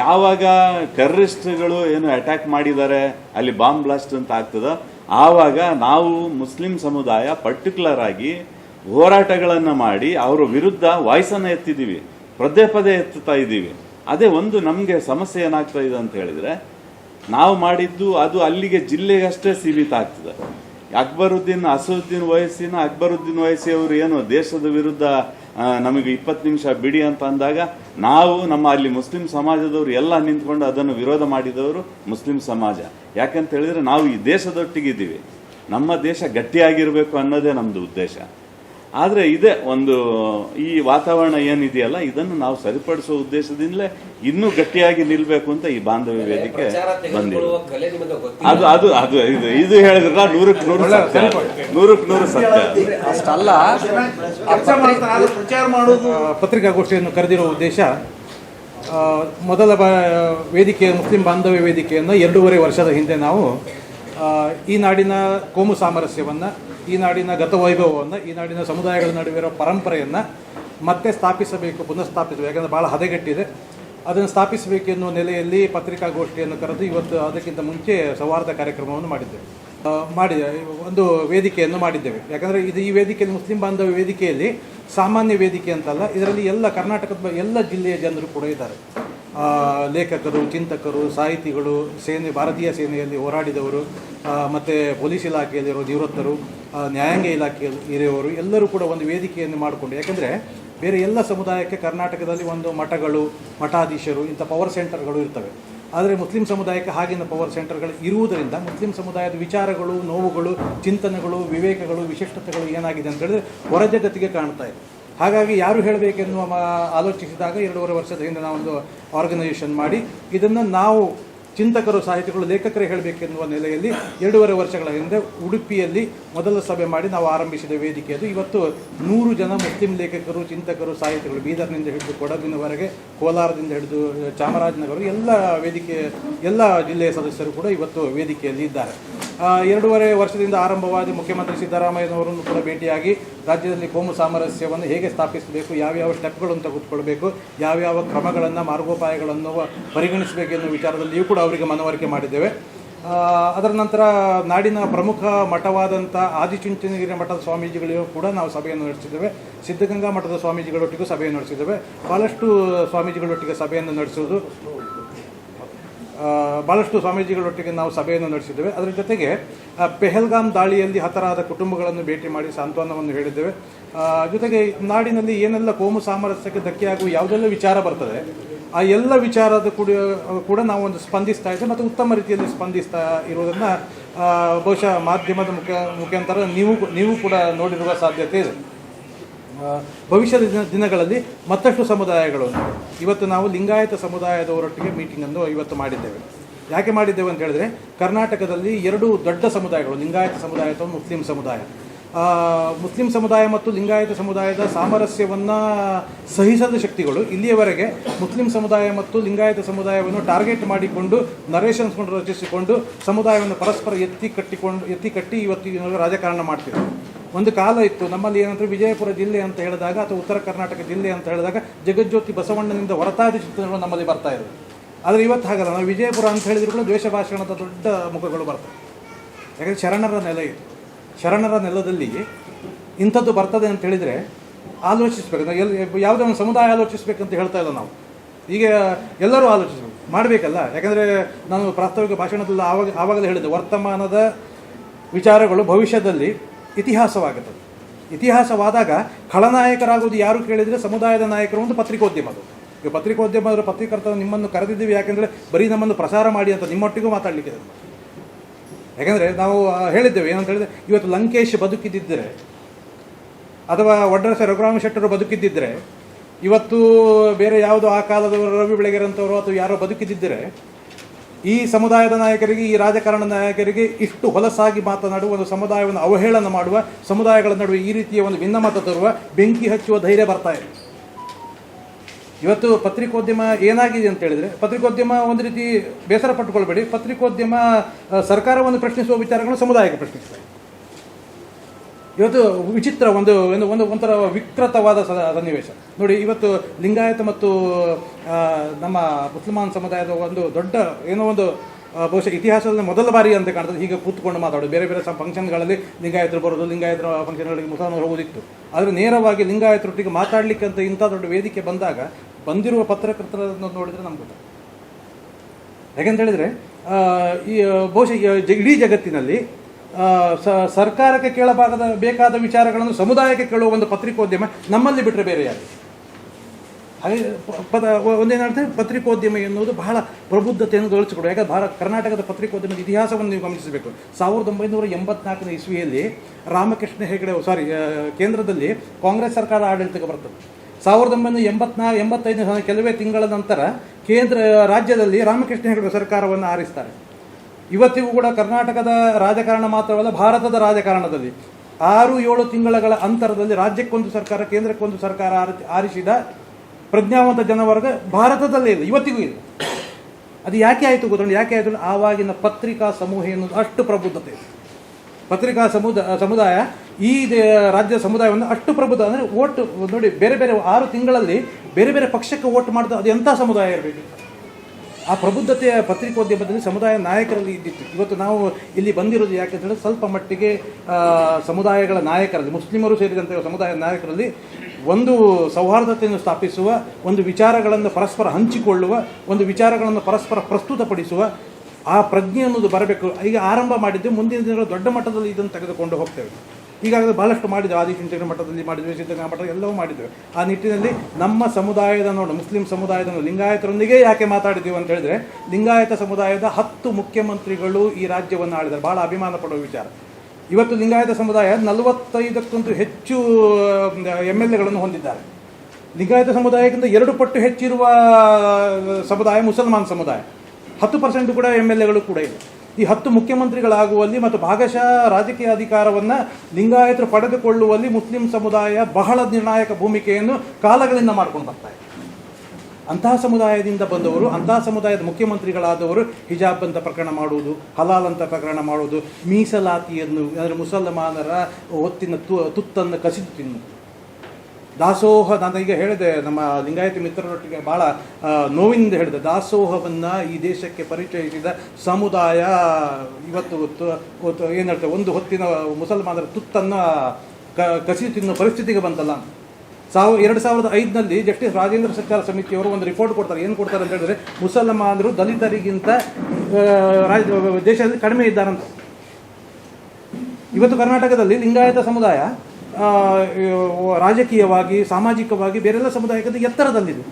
ಯಾವಾಗ ಟೆರ್ರಿಸ್ಟ್ಗಳು ಏನು ಅಟ್ಯಾಕ್ ಮಾಡಿದ್ದಾರೆ, ಅಲ್ಲಿ ಬಾಂಬ್ ಬ್ಲಾಸ್ಟ್ ಅಂತ ಆಗ್ತದೋ, ಆವಾಗ ನಾವು ಮುಸ್ಲಿಂ ಸಮುದಾಯ ಪರ್ಟಿಕ್ಯುಲರ್ ಆಗಿ ಹೋರಾಟಗಳನ್ನು ಮಾಡಿ ಅವರ ವಿರುದ್ಧ ವಾಯ್ಸನ್ನು ಎತ್ತಿದ್ದೀವಿ, ಪದೇ ಪದೇ ಎತ್ತುತ್ತಾ ಇದ್ದೀವಿ. ಅದೇ ಒಂದು ನಮಗೆ ಸಮಸ್ಯೆ ಏನಾಗ್ತಾ ಇದೆ ಅಂತ ಹೇಳಿದರೆ, ನಾವು ಮಾಡಿದ್ದು ಅದು ಅಲ್ಲಿಗೆ ಜಿಲ್ಲೆಗಷ್ಟೇ ಸೀಮಿತ ಆಗ್ತದೆ. ಅಕ್ಬರುದ್ದೀನ್, ಅಸದುದ್ದೀನ್, ವಯಸ್ಸಿನ ಅಕ್ಬರುದ್ದೀನ್, ವಯಸ್ಸಿಯವರು ಏನು ದೇಶದ ವಿರುದ್ಧ ನಮಗೆ ಇಪ್ಪತ್ತು ನಿಮಿಷ ಬಿಡಿ ಅಂತ ಅಂದಾಗ ನಾವು ನಮ್ಮ ಅಲ್ಲಿ ಮುಸ್ಲಿಂ ಸಮಾಜದವರು ಎಲ್ಲ ನಿಂತ್ಕೊಂಡು ಅದನ್ನು ವಿರೋಧ ಮಾಡಿದವರು ಮುಸ್ಲಿಂ ಸಮಾಜ. ಯಾಕಂತ ಹೇಳಿದ್ರೆ ನಾವು ಈ ದೇಶದೊಟ್ಟಿಗಿದ್ದೀವಿ. ನಮ್ಮ ದೇಶ ಗಟ್ಟಿಯಾಗಿರಬೇಕು ಅನ್ನೋದೇ ನಮ್ಮದು ಉದ್ದೇಶ. ಆದರೆ ಇದೆ ಒಂದು ಈ ವಾತಾವರಣ ಏನಿದೆಯಲ್ಲ ಇದನ್ನು ನಾವು ಸರಿಪಡಿಸುವ ಉದ್ದೇಶದಿಂದಲೇ ಇನ್ನೂ ಗಟ್ಟಿಯಾಗಿ ನಿಲ್ಲಬೇಕು ಅಂತ ಈ ಬಾಂಧವ್ಯ ವೇದಿಕೆ ಬಂದಿದೆ. ಅದು ಅದು ಅದು ಇದು ಇದು ಹೇಳಿದ್ರಲ್ಲ ನೂರಕ್ಕೆ ನೂರು ಸತ್ಯ. ನೂರಕ್ಕೆ ನೂರು ಸತ್ಯ. ಅಷ್ಟಲ್ಲ ಪ್ರಚಾರ ಮಾಡೋದು ಪತ್ರಿಕಾಗೋಷ್ಠಿಯನ್ನು ಕರೆದಿರುವ ಉದ್ದೇಶ ಮೊದಲ ಬ ವೇದಿಕೆ ಮುಸ್ಲಿಂ ಬಾಂಧವ್ಯ ವೇದಿಕೆಯನ್ನು ಎರಡೂವರೆ ವರ್ಷದ ಹಿಂದೆ ನಾವು ಈ ನಾಡಿನ ಕೋಮು ಸಾಮರಸ್ಯವನ್ನು ಈ ನಾಡಿನ ಗತವೈಭವವನ್ನು, ಈ ನಾಡಿನ ಸಮುದಾಯಗಳ ನಡುವೆ ಇರೋ ಪರಂಪರೆಯನ್ನು ಮತ್ತೆ ಸ್ಥಾಪಿಸಬೇಕು ಪುನಃ ಸ್ಥಾಪಿಸಬೇಕು ಯಾಕಂದರೆ ಭಾಳ ಹದಗೆಟ್ಟಿದೆ. ಅದನ್ನು ಸ್ಥಾಪಿಸಬೇಕೆನ್ನುವ ನೆಲೆಯಲ್ಲಿ ಪತ್ರಿಕಾಗೋಷ್ಠಿಯನ್ನು ಕರೆದು ಇವತ್ತು ಅದಕ್ಕಿಂತ ಮುಂಚೆ ಸೌಹಾರ್ದ ಕಾರ್ಯಕ್ರಮವನ್ನು ಮಾಡಿದ್ದೇವೆ. ಮಾಡಿ, ಒಂದು ವೇದಿಕೆಯನ್ನು ಮಾಡಿದ್ದೇವೆ. ಯಾಕಂದರೆ ಇದು ಈ ವೇದಿಕೆಯಲ್ಲಿ ಮುಸ್ಲಿಂ ಬಾಂಧವ ವೇದಿಕೆಯಲ್ಲಿ ಸಾಮಾನ್ಯ ವೇದಿಕೆ ಅಂತಲ್ಲ, ಇದರಲ್ಲಿ ಎಲ್ಲ ಕರ್ನಾಟಕದ ಎಲ್ಲ ಜಿಲ್ಲೆಯ ಜನರು ಕೂಡ ಇದ್ದಾರೆ. ಲೇಖಕರು, ಚಿಂತಕರು, ಸಾಹಿತಿಗಳು, ಸೇನೆ, ಭಾರತೀಯ ಸೇನೆಯಲ್ಲಿ ಹೋರಾಡಿದವರು ಮತ್ತು ಪೊಲೀಸ್ ಇಲಾಖೆಯಲ್ಲಿರೋ ನಿವೃತ್ತರು ನ್ಯಾಯಾಂಗ ಇಲಾಖೆಯಲ್ಲಿ ಇರುವವರು ಎಲ್ಲರೂ ಕೂಡ ಒಂದು ವೇದಿಕೆಯನ್ನು ಮಾಡಿಕೊಂಡು ಯಾಕೆಂದರೆ ಬೇರೆ ಎಲ್ಲ ಸಮುದಾಯಕ್ಕೆ ಕರ್ನಾಟಕದಲ್ಲಿ ಒಂದು ಮಠಗಳು, ಮಠಾಧೀಶರು, ಇಂಥ ಪವರ್ ಸೆಂಟರ್ಗಳು ಇರ್ತವೆ. ಆದರೆ ಮುಸ್ಲಿಂ ಸಮುದಾಯಕ್ಕೆ ಹಾಗಿನ ಪವರ್ ಸೆಂಟರ್ಗಳು ಇರುವುದರಿಂದ ಮುಸ್ಲಿಂ ಸಮುದಾಯದ ವಿಚಾರಗಳು, ನೋವುಗಳು, ಚಿಂತನೆಗಳು, ವಿವೇಕಗಳು, ವಿಶಿಷ್ಟತೆಗಳು ಏನಾಗಿದೆ ಅಂತ ಹೇಳಿದ್ರೆ ಹೊರ ಜಗತ್ತಿಗೆ ಕಾಣ್ತಾ ಇದೆ. ಹಾಗಾಗಿ ಯಾರು ಹೇಳಬೇಕೆನ್ನುವ ಆಲೋಚಿಸಿದಾಗ ಎರಡೂವರೆ ವರ್ಷದ ಹಿಂದೆ ನಾವೊಂದು ಆರ್ಗನೈಸೇಷನ್ ಮಾಡಿ ಇದನ್ನು ನಾವು ಚಿಂತಕರು, ಸಾಹಿತಿಗಳು, ಲೇಖಕರೇ ಹೇಳಬೇಕೆನ್ನುವ ನೆಲೆಯಲ್ಲಿ ಎರಡೂವರೆ ವರ್ಷಗಳ ಹಿಂದೆ ಉಡುಪಿಯಲ್ಲಿ ಮೊದಲ ಸಭೆ ಮಾಡಿ ನಾವು ಆರಂಭಿಸಿದ ವೇದಿಕೆ ಅದು. ಇವತ್ತು ನೂರು ಜನ ಮುಸ್ಲಿಂ ಲೇಖಕರು, ಚಿಂತಕರು, ಸಾಹಿತಿಗಳು ಬೀದರ್ನಿಂದ ಹಿಡಿದು ಕೊಡಗಿನವರೆಗೆ, ಕೋಲಾರದಿಂದ ಹಿಡಿದು ಚಾಮರಾಜನಗರ ಎಲ್ಲ ವೇದಿಕೆ, ಎಲ್ಲ ಜಿಲ್ಲೆಯ ಸದಸ್ಯರು ಕೂಡ ಇವತ್ತು ವೇದಿಕೆಯಲ್ಲಿ ಇದ್ದಾರೆ. ಎರಡೂವರೆ ವರ್ಷದಿಂದ ಆರಂಭವಾದ ಮುಖ್ಯಮಂತ್ರಿ ಸಿದ್ದರಾಮಯ್ಯನವರನ್ನು ಕೂಡ ಭೇಟಿಯಾಗಿ ರಾಜ್ಯದಲ್ಲಿ ಕೋಮು ಸಾಮರಸ್ಯವನ್ನು ಹೇಗೆ ಸ್ಥಾಪಿಸಬೇಕು, ಯಾವ್ಯಾವ ಸ್ಟೆಪ್ಗಳನ್ನು ತೆಗೆದುಕೊಳ್ಬೇಕು, ಯಾವ್ಯಾವ ಕ್ರಮಗಳನ್ನು, ಮಾರ್ಗೋಪಾಯಗಳನ್ನು ಪರಿಗಣಿಸಬೇಕು ಎನ್ನುವ ವಿಚಾರದಲ್ಲಿಯೂ ಕೂಡ ಅವರಿಗೆ ಮನವರಿಕೆ ಮಾಡಿದ್ದೇವೆ. ಅದರ ನಂತರ ನಾಡಿನ ಪ್ರಮುಖ ಮಠವಾದಂಥ ಆದಿಚುಂಚನಗಿರಿ ಮಠದ ಸ್ವಾಮೀಜಿಗಳಿಗೂ ಕೂಡ ನಾವು ಸಭೆಯನ್ನು ನಡೆಸಿದ್ದೇವೆ. ಸಿದ್ಧಗಂಗಾ ಮಠದ ಸ್ವಾಮೀಜಿಗಳೊಟ್ಟಿಗೂ ಸಭೆಯನ್ನು ನಡೆಸಿದ್ದೇವೆ. ಭಾಳಷ್ಟು ಸ್ವಾಮೀಜಿಗಳೊಟ್ಟಿಗೆ ಸಭೆಯನ್ನು ನಡೆಸುವುದು ಭಾಳಷ್ಟು ಸ್ವಾಮೀಜಿಗಳೊಟ್ಟಿಗೆ ನಾವು ಸಭೆಯನ್ನು ನಡೆಸಿದ್ದೇವೆ. ಅದರ ಜೊತೆಗೆ ಪೆಹಲ್ಗಾಮ್ ದಾಳಿಯಲ್ಲಿ ಹತರಾದ ಕುಟುಂಬಗಳನ್ನು ಭೇಟಿ ಮಾಡಿ ಸಾಂತ್ವನವನ್ನು ಹೇಳಿದ್ದೇವೆ. ಜೊತೆಗೆ ನಾಡಿನಲ್ಲಿ ಏನೆಲ್ಲ ಕೋಮು ಸಾಮರಸ್ಯಕ್ಕೆ ಧಕ್ಕೆಯಾಗುವ ಯಾವುದೆಲ್ಲ ವಿಚಾರ ಬರ್ತದೆ, ಆ ಎಲ್ಲ ವಿಚಾರದ ಕೂಡ ಕೂಡ ನಾವು ಒಂದು ಸ್ಪಂದಿಸ್ತಾ ಇದ್ದೇವೆ ಮತ್ತು ಉತ್ತಮ ರೀತಿಯಲ್ಲಿ ಸ್ಪಂದಿಸ್ತಾ ಇರುವುದನ್ನು ಬಹುಶಃ ಮಾಧ್ಯಮದ ಮುಖ, ಮುಖಾಂತರ ನೀವು ನೀವು ಕೂಡ ನೋಡಿರುವ ಸಾಧ್ಯತೆ ಇದೆ. ಭವಿಷ್ಯದ ದಿನ ದಿನಗಳಲ್ಲಿ ಮತ್ತಷ್ಟು ಸಮುದಾಯಗಳು ಇವತ್ತು ನಾವು ಲಿಂಗಾಯತ ಸಮುದಾಯದವರೊಟ್ಟಿಗೆ ಮೀಟಿಂಗನ್ನು ಇವತ್ತು ಮಾಡಿದ್ದೇವೆ. ಯಾಕೆ ಮಾಡಿದ್ದೇವೆ ಅಂತ ಹೇಳಿದ್ರೆ, ಕರ್ನಾಟಕದಲ್ಲಿ ಎರಡು ದೊಡ್ಡ ಸಮುದಾಯಗಳು, ಲಿಂಗಾಯತ ಸಮುದಾಯ ಅಥವಾ ಮುಸ್ಲಿಂ ಸಮುದಾಯ. ಮುಸ್ಲಿಂ ಸಮುದಾಯ ಮತ್ತು ಲಿಂಗಾಯತ ಸಮುದಾಯದ ಸಾಮರಸ್ಯವನ್ನು ಸಹಿಸದ ಶಕ್ತಿಗಳು ಇಲ್ಲಿಯವರೆಗೆ ಮುಸ್ಲಿಂ ಸಮುದಾಯ ಮತ್ತು ಲಿಂಗಾಯತ ಸಮುದಾಯವನ್ನು ಟಾರ್ಗೆಟ್ ಮಾಡಿಕೊಂಡು ನರೇಶನ್ಸ್ಕೊಂಡು ರಚಿಸಿಕೊಂಡು ಸಮುದಾಯವನ್ನು ಪರಸ್ಪರ ಎತ್ತಿ ಕಟ್ಟಿಕೊಂಡು, ಎತ್ತಿ ಕಟ್ಟಿ ಇವತ್ತು ರಾಜಕಾರಣ ಮಾಡ್ತಿದ್ದಾರೆ ಒಂದು ಕಾಲ ಇತ್ತು, ನಮ್ಮಲ್ಲಿ ಏನಂದ್ರೆ ವಿಜಯಪುರ ಜಿಲ್ಲೆ ಅಂತ ಹೇಳಿದಾಗ ಅಥವಾ ಉತ್ತರ ಕರ್ನಾಟಕ ಜಿಲ್ಲೆ ಅಂತ ಹೇಳಿದಾಗ ಜಗಜ್ಯೋತಿ ಬಸವಣ್ಣನಿಂದ ಹೊರತಾದ ಚಿತ್ರಗಳು ನಮ್ಮಲ್ಲಿ ಬರ್ತಾ ಇದ್ದವು ಆದರೆ ಇವತ್ತು ಹಾಗಲ್ಲ, ನಾವು ವಿಜಯಪುರ ಅಂತ ಹೇಳಿದ್ರು ಕೂಡ ದ್ವೇಷ ಭಾಷಣದ ದೊಡ್ಡ ಮುಖಗಳು ಬರ್ತವೆ. ಯಾಕಂದರೆ ಶರಣರ ನೆಲೆ ಇದು. ಶರಣರ ನೆಲದಲ್ಲಿ ಇಂಥದ್ದು ಬರ್ತದೆ ಅಂತ ಹೇಳಿದರೆ ಆಲೋಚಿಸ್ಬೇಕು. ಎಲ್ಲಿ ಯಾವುದೇ ಒಂದು ಸಮುದಾಯ ಆಲೋಚಿಸ್ಬೇಕಂತ ಹೇಳ್ತಾ ಇಲ್ಲ ನಾವು. ಈಗ ಎಲ್ಲರೂ ಆಲೋಚಿಸಬೇಕು. ಮಾಡಬೇಕಲ್ಲ. ಯಾಕಂದರೆ ನಾನು ಪ್ರಾಸ್ತಾವಿಕ ಭಾಷಣದಲ್ಲಿ ಆವಾಗ ಆವಾಗಲೇ ಹೇಳಿದೆ ವರ್ತಮಾನದ ವಿಚಾರಗಳು ಭವಿಷ್ಯದಲ್ಲಿ ಇತಿಹಾಸವಾಗುತ್ತದೆ ಇತಿಹಾಸವಾದಾಗ ಖಳನಾಯಕರಾಗುವುದು ಯಾರು ಕೇಳಿದರೆ ಸಮುದಾಯದ ನಾಯಕರು ಒಂದು ಪತ್ರಿಕೋದ್ಯಮ ಅದು. ಈಗ ಪತ್ರಿಕೋದ್ಯಮದವರು ಪತ್ರಿಕರ್ತರು ನಿಮ್ಮನ್ನು ಕರೆದಿದ್ದೀವಿ, ಯಾಕೆಂದರೆ ಬರೀ ನಮ್ಮನ್ನು ಪ್ರಸಾರ ಮಾಡಿ ಅಂತ ನಿಮ್ಮೊಟ್ಟಿಗೂ ಮಾತಾಡಲಿಕ್ಕೆ ಯಾಕೆಂದರೆ ನಾವು ಹೇಳಿದ್ದೇವೆ, ಏನಂತ ಹೇಳಿದ್ರೆ, ಇವತ್ತು ಲಂಕೇಶ್ ಬದುಕಿದ್ದಿದ್ದರೆ ಅಥವಾ ಒಡ್ರಸ ರಘುರಾಮ ಶೆಟ್ಟರು ಬದುಕಿದ್ದಿದ್ದರೆ ಇವತ್ತು ಬೇರೆ ಯಾವುದೋ ಆ ಕಾಲದವರು, ರವಿ ಬೆಳಗೆರಂಥವರು ಅಥವಾ ಯಾರೋ ಬದುಕಿದ್ದಿದ್ದರೆ ಈ ಸಮುದಾಯದ ನಾಯಕರಿಗೆ, ಈ ರಾಜಕಾರಣ ನಾಯಕರಿಗೆ ಇಷ್ಟು ಹೊಲಸಾಗಿ ಮಾತನಾಡುವ ಒಂದು ಸಮುದಾಯವನ್ನು ಅವಹೇಳನ ಮಾಡುವ, ಸಮುದಾಯಗಳ ನಡುವೆ ಈ ರೀತಿಯ ಒಂದು ಭಿನ್ನಮತ ತರುವ, ಬೆಂಕಿ ಹಚ್ಚುವ ಧೈರ್ಯ ಬರ್ತಾ ಇದೆ. ಇವತ್ತು ಪತ್ರಿಕೋದ್ಯಮ ಏನಾಗಿದೆ ಅಂತ ಹೇಳಿದ್ರೆ, ಪತ್ರಿಕೋದ್ಯಮ ಒಂದು ರೀತಿ ಬೇಸರ ಪಟ್ಟುಕೊಳ್ಬೇಡಿ. ಪತ್ರಿಕೋದ್ಯಮ ಸರ್ಕಾರವನ್ನು ಪ್ರಶ್ನಿಸುವ ವಿಚಾರಗಳನ್ನು ಸಮುದಾಯಕ್ಕೆ ಪ್ರಶ್ನಿಸ್ತದೆ ಇವತ್ತು ವಿಚಿತ್ರ ಒಂದು ಒಂದು ಒಂದು, ಒಂಥರ ವಿಕೃತವಾದ ಸನ್ನಿವೇಶ. ನೋಡಿ, ಇವತ್ತು ಲಿಂಗಾಯತ ಮತ್ತು ನಮ್ಮ ಮುಸ್ಲಿಮಾನ್ ಸಮುದಾಯದ ಒಂದು ದೊಡ್ಡ ಏನೋ ಒಂದು ಬಹುಶಃ ಇತಿಹಾಸದಲ್ಲಿ ಮೊದಲ ಬಾರಿ ಅಂತ ಕಾಣ್ತದೆ. ಹೀಗೆ ಕೂತ್ಕೊಂಡು ಮಾತಾಡೋದು ಬೇರೆ ಬೇರೆ ಫಂಕ್ಷನ್ಗಳಲ್ಲಿ ಲಿಂಗಾಯತರು ಬರೋದು, ಲಿಂಗಾಯತರ ಫಂಕ್ಷನ್ಗಳಿಗೆ ಮುಸಲ್ಮಾನರು ಹೋಗೋದಿತ್ತು ಆದರೆ ನೇರವಾಗಿ ಲಿಂಗಾಯತರೊಟ್ಟಿಗೆ ಅಂತ ಇಂಥ ದೊಡ್ಡ ವೇದಿಕೆ ಬಂದಾಗ ಬಂದಿರುವ ಪತ್ರಕರ್ತರನ್ನು ನೋಡಿದರೆ ನಮ್ಗೆ ಗೊತ್ತಾಗ್ತದೆ. ಯಾಕೆಂತ ಹೇಳಿದ್ರೆ ಈ ಬಹುಶಃ ಇಡೀ ಜಗತ್ತಿನಲ್ಲಿ ಸರ್ಕಾರಕ್ಕೆ ಕೇಳಬಾರದ ಬೇಕಾದ ವಿಚಾರಗಳನ್ನು ಸಮುದಾಯಕ್ಕೆ ಕೇಳುವ ಒಂದು ಪತ್ರಿಕೋದ್ಯಮ ನಮ್ಮಲ್ಲಿ ಬಿಟ್ಟರೆ ಬೇರೆ ಯಾರು? ಹಾಗೆ ಪದ ಒಂದೇನಂತ ಪತ್ರಿಕೋದ್ಯಮ ಎನ್ನುವುದು ಬಹಳ ಪ್ರಬುದ್ಧತೆಯನ್ನು ಗಳಿಸಿಕೊಡು ಯಾಕಂದ್ರೆ ಭಾರ ಕರ್ನಾಟಕದ ಪತ್ರಿಕೋದ್ಯಮದ ಇತಿಹಾಸವನ್ನು ನೀವು ಗಮನಿಸಬೇಕು. ಸಾವಿರದ ಒಂಬೈನೂರ ಎಂಬತ್ನಾಲ್ಕನೇ ಇಸ್ವಿಯಲ್ಲಿ ರಾಮಕೃಷ್ಣ ಹೆಗಡೆ ಸಾರಿ ಕೇಂದ್ರದಲ್ಲಿ ಕಾಂಗ್ರೆಸ್ ಸರ್ಕಾರ ಆಡಳಿತಕ್ಕೆ ಬರ್ತದೆ. ಸಾವಿರದ ಒಂಬೈನೂರ ಎಂಬತ್ನಾ ಎಂಬತ್ತೈದನೇ ಕೆಲವೇ ತಿಂಗಳ ನಂತರ ಕೇಂದ್ರ, ರಾಜ್ಯದಲ್ಲಿ ರಾಮಕೃಷ್ಣ ಹೆಗಡೆ ಸರ್ಕಾರವನ್ನು ಆರಿಸ್ತಾರೆ. ಇವತ್ತಿಗೂ ಕೂಡ ಕರ್ನಾಟಕದ ರಾಜಕಾರಣ ಮಾತ್ರವಲ್ಲ, ಭಾರತದ ರಾಜಕಾರಣದಲ್ಲಿ ಆರು, ಏಳು ತಿಂಗಳ ಅಂತರದಲ್ಲಿ ರಾಜ್ಯಕ್ಕೊಂದು ಸರ್ಕಾರ, ಕೇಂದ್ರಕ್ಕೊಂದು ಸರ್ಕಾರ ಆರಿ- ಆರಿಸಿದ ಪ್ರಜ್ಞಾವಂತ ಜನವರ್ಗ ಭಾರತದಲ್ಲೇ ಇಲ್ಲ, ಇವತ್ತಿಗೂ ಇಲ್ಲ. ಅದು ಯಾಕೆ ಆಯಿತು ಗೊತ್ತೊಂಡು ಯಾಕೆ ಆಯಿತು ಆವಾಗಿನ ಪತ್ರಿಕಾ ಸಮೂಹ ಎನ್ನುವುದು ಅಷ್ಟು ಪ್ರಬುದ್ಧತೆ. ಪತ್ರಿಕಾ ಸಮುದಾಯ ಸಮುದಾಯ ಈ ರಾಜ್ಯ ಸಮುದಾಯವನ್ನು ಅಷ್ಟು ಪ್ರಬುದ್ಧ ಅಂದರೆ ಓಟ್ ನೋಡಿ ಬೇರೆ ಬೇರೆ ಆರು ತಿಂಗಳಲ್ಲಿ ಬೇರೆ ಬೇರೆ ಪಕ್ಷಕ್ಕೆ ಓಟ್ ಮಾಡಿದ ಅದು ಎಂಥ ಸಮುದಾಯ ಇರಬೇಕು? ಆ ಪ್ರಬುದ್ಧತೆಯ ಪತ್ರಿಕೋದ್ಯಮದಲ್ಲಿ ಸಮುದಾಯ ನಾಯಕರಲ್ಲಿ ಇದ್ದಿತ್ತು. ಇವತ್ತು ನಾವು ಇಲ್ಲಿ ಬಂದಿರೋದು ಯಾಕೆ ಹೇಳಿದ್ರೆ ಸ್ವಲ್ಪ ಮಟ್ಟಿಗೆ ಸಮುದಾಯಗಳ ನಾಯಕರಲ್ಲಿ, ಮುಸ್ಲಿಮರು ಸೇರಿದಂಥ ಸಮುದಾಯ ನಾಯಕರಲ್ಲಿ ಒಂದು ಸೌಹಾರ್ದತೆಯನ್ನು ಸ್ಥಾಪಿಸುವ, ಒಂದು ವಿಚಾರಗಳನ್ನು ಪರಸ್ಪರ ಹಂಚಿಕೊಳ್ಳುವ, ಒಂದು ವಿಚಾರಗಳನ್ನು ಪರಸ್ಪರ ಪ್ರಸ್ತುತಪಡಿಸುವ ಆ ಪ್ರಜ್ಞೆ ಅನ್ನೋದು ಬರಬೇಕು. ಈಗ ಆರಂಭ ಮಾಡಿದ್ದು ಮುಂದಿನ ದಿನಗಳು ದೊಡ್ಡ ಮಟ್ಟದಲ್ಲಿ ಇದನ್ನು ತೆಗೆದುಕೊಂಡು ಹೋಗ್ತೇವೆ. ಈಗಾಗಲೇ ಬಹಳಷ್ಟು ಮಾಡಿದ್ವಿ ಆದಿಚುಂಚನ ಮಠದಲ್ಲಿ ಮಾಡಿದ್ವಿ ಸಿದ್ಧಗಂಗಾ ಮಠ ಎಲ್ಲವೂ ಮಾಡಿದ್ದೇವೆ. ಆ ನಿಟ್ಟಿನಲ್ಲಿ ನಮ್ಮ ಸಮುದಾಯದ ನೋಡು, ಮುಸ್ಲಿಂ ಸಮುದಾಯದ ಲಿಂಗಾಯತರೊಂದಿಗೆ ಯಾಕೆ ಮಾತಾಡಿದ್ದೀವಿ ಅಂತ ಹೇಳಿದ್ರೆ, ಲಿಂಗಾಯತ ಸಮುದಾಯದ ಹತ್ತು ಮುಖ್ಯಮಂತ್ರಿಗಳು ಈ ರಾಜ್ಯವನ್ನು ಆಳಿದ್ದಾರೆ. ಬಹಳ ಅಭಿಮಾನ ಪಡುವ ವಿಚಾರ. ಇವತ್ತು ಲಿಂಗಾಯತ ಸಮುದಾಯ ನಲವತ್ತೈದಕ್ಕಂತೂ ಹೆಚ್ಚು ಎಂ ಎಲ್ ಎಗಳನ್ನು ಹೊಂದಿದ್ದಾರೆ. ಲಿಂಗಾಯತ ಸಮುದಾಯಕ್ಕಿಂತ ಎರಡು ಪಟ್ಟು ಹೆಚ್ಚಿರುವ ಸಮುದಾಯ ಮುಸಲ್ಮಾನ್ ಸಮುದಾಯ. ಹತ್ತು ಪರ್ಸೆಂಟ್ ಕೂಡ ಎಂ ಎಲ್ ಎಗಳು ಕೂಡ ಇದೆ ಈ ಹತ್ತು ಮುಖ್ಯಮಂತ್ರಿಗಳಾಗುವಲ್ಲಿ ಮತ್ತು ಭಾಗಶಃ ರಾಜಕೀಯ ಅಧಿಕಾರವನ್ನು ಲಿಂಗಾಯತರು ಪಡೆದುಕೊಳ್ಳುವಲ್ಲಿ ಮುಸ್ಲಿಂ ಸಮುದಾಯ ಬಹಳ ನಿರ್ಣಾಯಕ ಭೂಮಿಕೆಯನ್ನು ಕಾಲಗಳಿಂದ ಮಾಡ್ಕೊಂಡು ಬರ್ತಾ ಇದೆ. ಅಂತಹ ಸಮುದಾಯದಿಂದ ಬಂದವರು ಅಂತಹ ಸಮುದಾಯದ ಮುಖ್ಯಮಂತ್ರಿಗಳಾದವರು ಹಿಜಾಬ್ ಅಂತ ಪ್ರಕರಣ ಮಾಡುವುದು, ಹಲಾಲ್ ಅಂತ ಪ್ರಕರಣ ಮಾಡುವುದು, ಮೀಸಲಾತಿಯನ್ನು, ಅಂದರೆ ಮುಸಲ್ಮಾನರ ಹೊತ್ತಿನ ತುತ್ತನ್ನು ಕಸಿದು ತಿನ್ನುವುದು. ದಾಸೋಹ, ನಾನು ಈಗ ಹೇಳಿದೆ, ನಮ್ಮ ಲಿಂಗಾಯತ ಮಿತ್ರರೊಟ್ಟಿಗೆ ಭಾಳ ನೋವಿನಿಂದ ಹೇಳಿದೆ ದಾಸೋಹವನ್ನು ಈ ದೇಶಕ್ಕೆ ಪರಿಚಯಿಸಿದ ಸಮುದಾಯ, ಇವತ್ತು ಹೊತ್ತು ಏನು ಹೇಳ್ತೇವೆ ಒಂದು ಹೊತ್ತಿನ ಮುಸಲ್ಮಾನರ ತುತ್ತನ್ನು ಕ, ಕಸಿ ತಿನ್ನೋ ಪರಿಸ್ಥಿತಿಗೆ ಬಂತಲ್ಲ. ಸಾವ, ಎರಡು ಸಾವಿರದ ಐದನಲ್ಲಿ ಜಸ್ಟಿಸ್ ರಾಜೇಂದ್ರ ಸರ್ಕಾರ ಸಮಿತಿಯವರು ಒಂದು ರಿಪೋರ್ಟ್ ಕೊಡ್ತಾರೆ. ಏನು ಕೊಡ್ತಾರೆ ಅಂತ ಹೇಳಿದ್ರೆ, ಮುಸಲ್ಮಾನರು ದಲಿತರಿಗಿಂತ ರಾಜ, ದೇಶದಲ್ಲಿ ಕಡಿಮೆ ಇದ್ದಾರಂತ. ಇವತ್ತು ಕರ್ನಾಟಕದಲ್ಲಿ ಲಿಂಗಾಯತ ಸಮುದಾಯ ರಾಜಕೀಯವಾಗಿ, ಸಾಮಾಜಿಕವಾಗಿ ಬೇರೆಲ್ಲ ಸಮುದಾಯಕ್ಕಿಂತ ಎತ್ತರದಲ್ಲಿದೆ.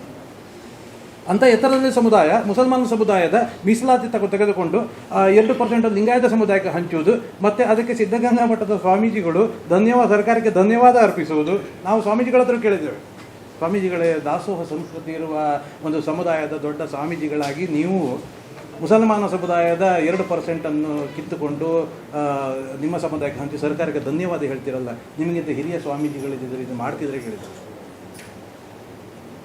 ಅಂಥ ಎತ್ತರದಲ್ಲಿ ಸಮುದಾಯ, ಮುಸಲ್ಮಾನ ಸಮುದಾಯದ ಮೀಸಲಾತಿ ತಗೊ, ತೆಗೆದುಕೊಂಡು ಎರಡು ಪರ್ಸೆಂಟ್ ಲಿಂಗಾಯತ ಸಮುದಾಯಕ್ಕೆ ಹಂಚುವುದು, ಮತ್ತು ಅದಕ್ಕೆ ಸಿದ್ಧಗಂಗಾ ಮಠದ ಸ್ವಾಮೀಜಿಗಳು ಧನ್ಯವಾದ, ಸರ್ಕಾರಕ್ಕೆ ಧನ್ಯವಾದ ಅರ್ಪಿಸುವುದು. ನಾವು ಸ್ವಾಮೀಜಿಗಳ ಹತ್ರ ಕೇಳಿದ್ದೇವೆ. ಸ್ವಾಮೀಜಿಗಳೇ, ದಾಸೋಹ ಸಂಸ್ಕೃತಿ ಇರುವ ಒಂದು ಸಮುದಾಯದ ದೊಡ್ಡ ಸ್ವಾಮೀಜಿಗಳಾಗಿ ನೀವು ಮುಸಲ್ಮಾನ ಸಮುದಾಯದ ಎರಡು ಪರ್ಸೆಂಟನ್ನು ಕಿತ್ತುಕೊಂಡು ನಿಮ್ಮ ಸಮುದಾಯಕ್ಕೆ ಹಂಚಿ ಸರ್ಕಾರಕ್ಕೆ ಧನ್ಯವಾದ ಹೇಳ್ತಿರಲ್ಲ. ನಿಮಗಿಂತ ಹಿರಿಯ ಸ್ವಾಮೀಜಿಗಳಿದ್ದರೆ ಇದು ಮಾಡ್ತಿದ್ರೆ ಹೇಳಿದರು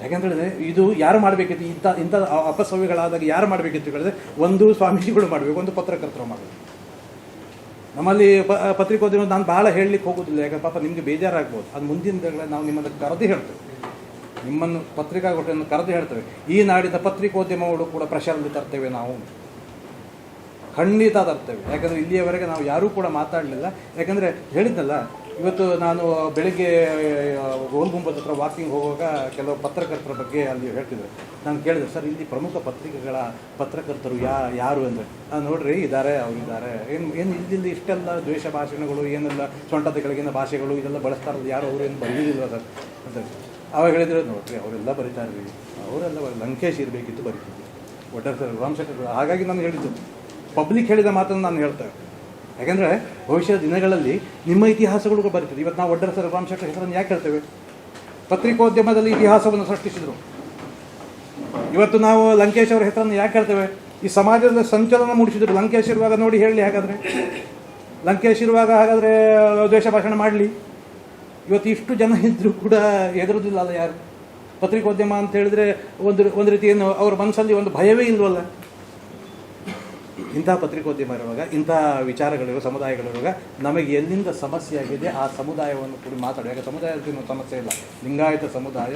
ಯಾಕೆಂದ್ರೆ ಹೇಳಿದ್ರೆ, ಇದು ಯಾರು ಮಾಡಬೇಕಿತ್ತು? ಇಂಥ ಇಂಥ ಅಪಸವ್ಯಗಳಾದಾಗ ಯಾರು ಮಾಡಬೇಕಿತ್ತು ಹೇಳಿದ್ರೆ ಒಂದು ಸ್ವಾಮೀಜಿಗಳು ಮಾಡಬೇಕು, ಒಂದು ಪತ್ರಕರ್ತರು ಮಾಡಬೇಕು. ನಮ್ಮಲ್ಲಿ ಪ, ಪತ್ರಿಕೋದ್ಯಮ ನಾನು ಭಾಳ ಹೇಳಲಿಕ್ಕೆ ಹೋಗೋದಿಲ್ಲ. ಯಾಕಂದ್ರೆ ಪಾಪ ನಿಮಗೆ ಬೇಜಾರಾಗ್ಬೋದು. ಅದು ಮುಂದಿನ ದಿನಗಳಲ್ಲಿ ನಾವು ನಿಮ್ಮನ್ನು ಕರೆದು ಹೇಳ್ತೇವೆ. ನಿಮ್ಮನ್ನು ಪತ್ರಿಕಾಗೋಷ್ಠಿಯನ್ನು ಕರೆದು ಹೇಳ್ತೇವೆ. ಈ ನಾಡಿನ ಪತ್ರಿಕೋದ್ಯಮಗಳು ಕೂಡ ಪ್ರಶಾರದಲ್ಲಿ ತರ್ತೇವೆ ನಾವು. ಖಂಡಿತ ತರ್ತೇವೆ. ಯಾಕಂದರೆ ಇಲ್ಲಿಯವರೆಗೆ ನಾವು ಯಾರೂ ಕೂಡ ಮಾತಾಡಲಿಲ್ಲ. ಯಾಕಂದರೆ ಹೇಳಿದ್ನಲ್ಲ, ಇವತ್ತು ನಾನು ಬೆಳಿಗ್ಗೆ ಗೋಲ್ಗುಂಬದ ಹತ್ರ ವಾಕಿಂಗ್ ಹೋಗುವಾಗ ಕೆಲವು ಪತ್ರಕರ್ತರ ಬಗ್ಗೆ ಅಲ್ಲಿ ಹೇಳ್ತಿದ್ರು. ನಾನು ಕೇಳಿದೆ, ಸರ್, ಇಲ್ಲಿ ಪ್ರಮುಖ ಪತ್ರಿಕೆಗಳ ಪತ್ರಕರ್ತರು ಯಾ, ಯಾರು? ಅಂದರೆ ನಾನು ನೋಡ್ರಿ ಇದ್ದಾರೆ ಅವ್ರು ಇದ್ದಾರೆ ಏನು ಏನು ಇಲ್ಲಿ ಇಷ್ಟೆಲ್ಲ ದ್ವೇಷ ಭಾಷಣಗಳು, ಏನೆಲ್ಲ ಸೊಂಟದ ಕೆಳಗಿನ ಭಾಷೆಗಳು, ಇದೆಲ್ಲ ಬಳಸ್ತಾರಲ್ಲ, ಯಾರು ಅವರು ಏನು ಬರೆಯುವುದಿಲ್ಲ ಸರ್ ಅಂತ ಅವಾಗ ಹೇಳಿದ್ರೆ, ನೋಡ್ರಿ, ಅವರೆಲ್ಲ ಬರೀತಾರೆ ರೀ. ಅವರೆಲ್ಲ ಲಂಕೇಶ್ ಇರಬೇಕಿತ್ತು ಬರೀತಿದ್ರು ಒಟ್ಟಾರೆ ರಾಮಶೇಖರ್ ಹಾಗಾಗಿ ನಾನು ಹೇಳಿದ್ದು. ಪಬ್ಲಿಕ್ ಹೇಳಿದ ಮಾತನ್ನು ನಾನು ಹೇಳ್ತೇವೆ ಯಾಕೆಂದರೆ, ಭವಿಷ್ಯದ ದಿನಗಳಲ್ಲಿ ನಿಮ್ಮ ಇತಿಹಾಸಗಳು ಬರ್ತದೆ. ಇವತ್ತು ನಾವು ಒಡ್ಡರ ಸರ್ ರಾಮಶೇಖರ್ ಹೆಸರನ್ನು ಯಾಕೆ ಹೇಳ್ತೇವೆ? ಪತ್ರಿಕೋದ್ಯಮದಲ್ಲಿ ಇತಿಹಾಸವನ್ನು ಸೃಷ್ಟಿಸಿದರು. ಇವತ್ತು ನಾವು ಲಂಕೇಶ್ ಅವರ ಹೆಸರನ್ನು ಯಾಕೆ ಹೇಳ್ತೇವೆ? ಈ ಸಮಾಜದಲ್ಲಿ ಸಂಚಲನ ಮೂಡಿಸಿದ್ರು. ಲಂಕೇಶ್ ಇರುವಾಗ ನೋಡಿ ಹೇಳಲಿ ಹಾಗಾದರೆ. ಲಂಕೇಶ್ ಇರುವಾಗ ಹಾಗಾದರೆ ದ್ವೇಷ ಭಾಷಣ ಮಾಡಲಿ. ಇವತ್ತು ಇಷ್ಟು ಜನ ಇದ್ದರೂ ಕೂಡ ಹೆದರೋದಿಲ್ಲ ಅಲ್ಲ ಯಾರು? ಪತ್ರಿಕೋದ್ಯಮ ಅಂತ ಹೇಳಿದ್ರೆ ಒಂದು ಒಂದು ರೀತಿ ಏನು ಅವ್ರ ಮನಸ್ಸಲ್ಲಿ ಒಂದು ಭಯವೇ ಇಲ್ವಲ್ಲ? ಇಂಥ ಪತ್ರಿಕೋದ್ಯಮ ಇರುವಾಗ, ಇಂಥ ವಿಚಾರಗಳಿರುವ ಸಮುದಾಯಗಳಿರುವಾಗ ನಮಗೆ ಎಲ್ಲಿಂದ ಸಮಸ್ಯೆ ಆಗಿದೆ ಆ ಸಮುದಾಯವನ್ನು ಕೂಡ ಮಾತಾಡುವ ಯಾಕೆ ಸಮುದಾಯದ ಸಮಸ್ಯೆ ಇಲ್ಲ. ಲಿಂಗಾಯತ ಸಮುದಾಯ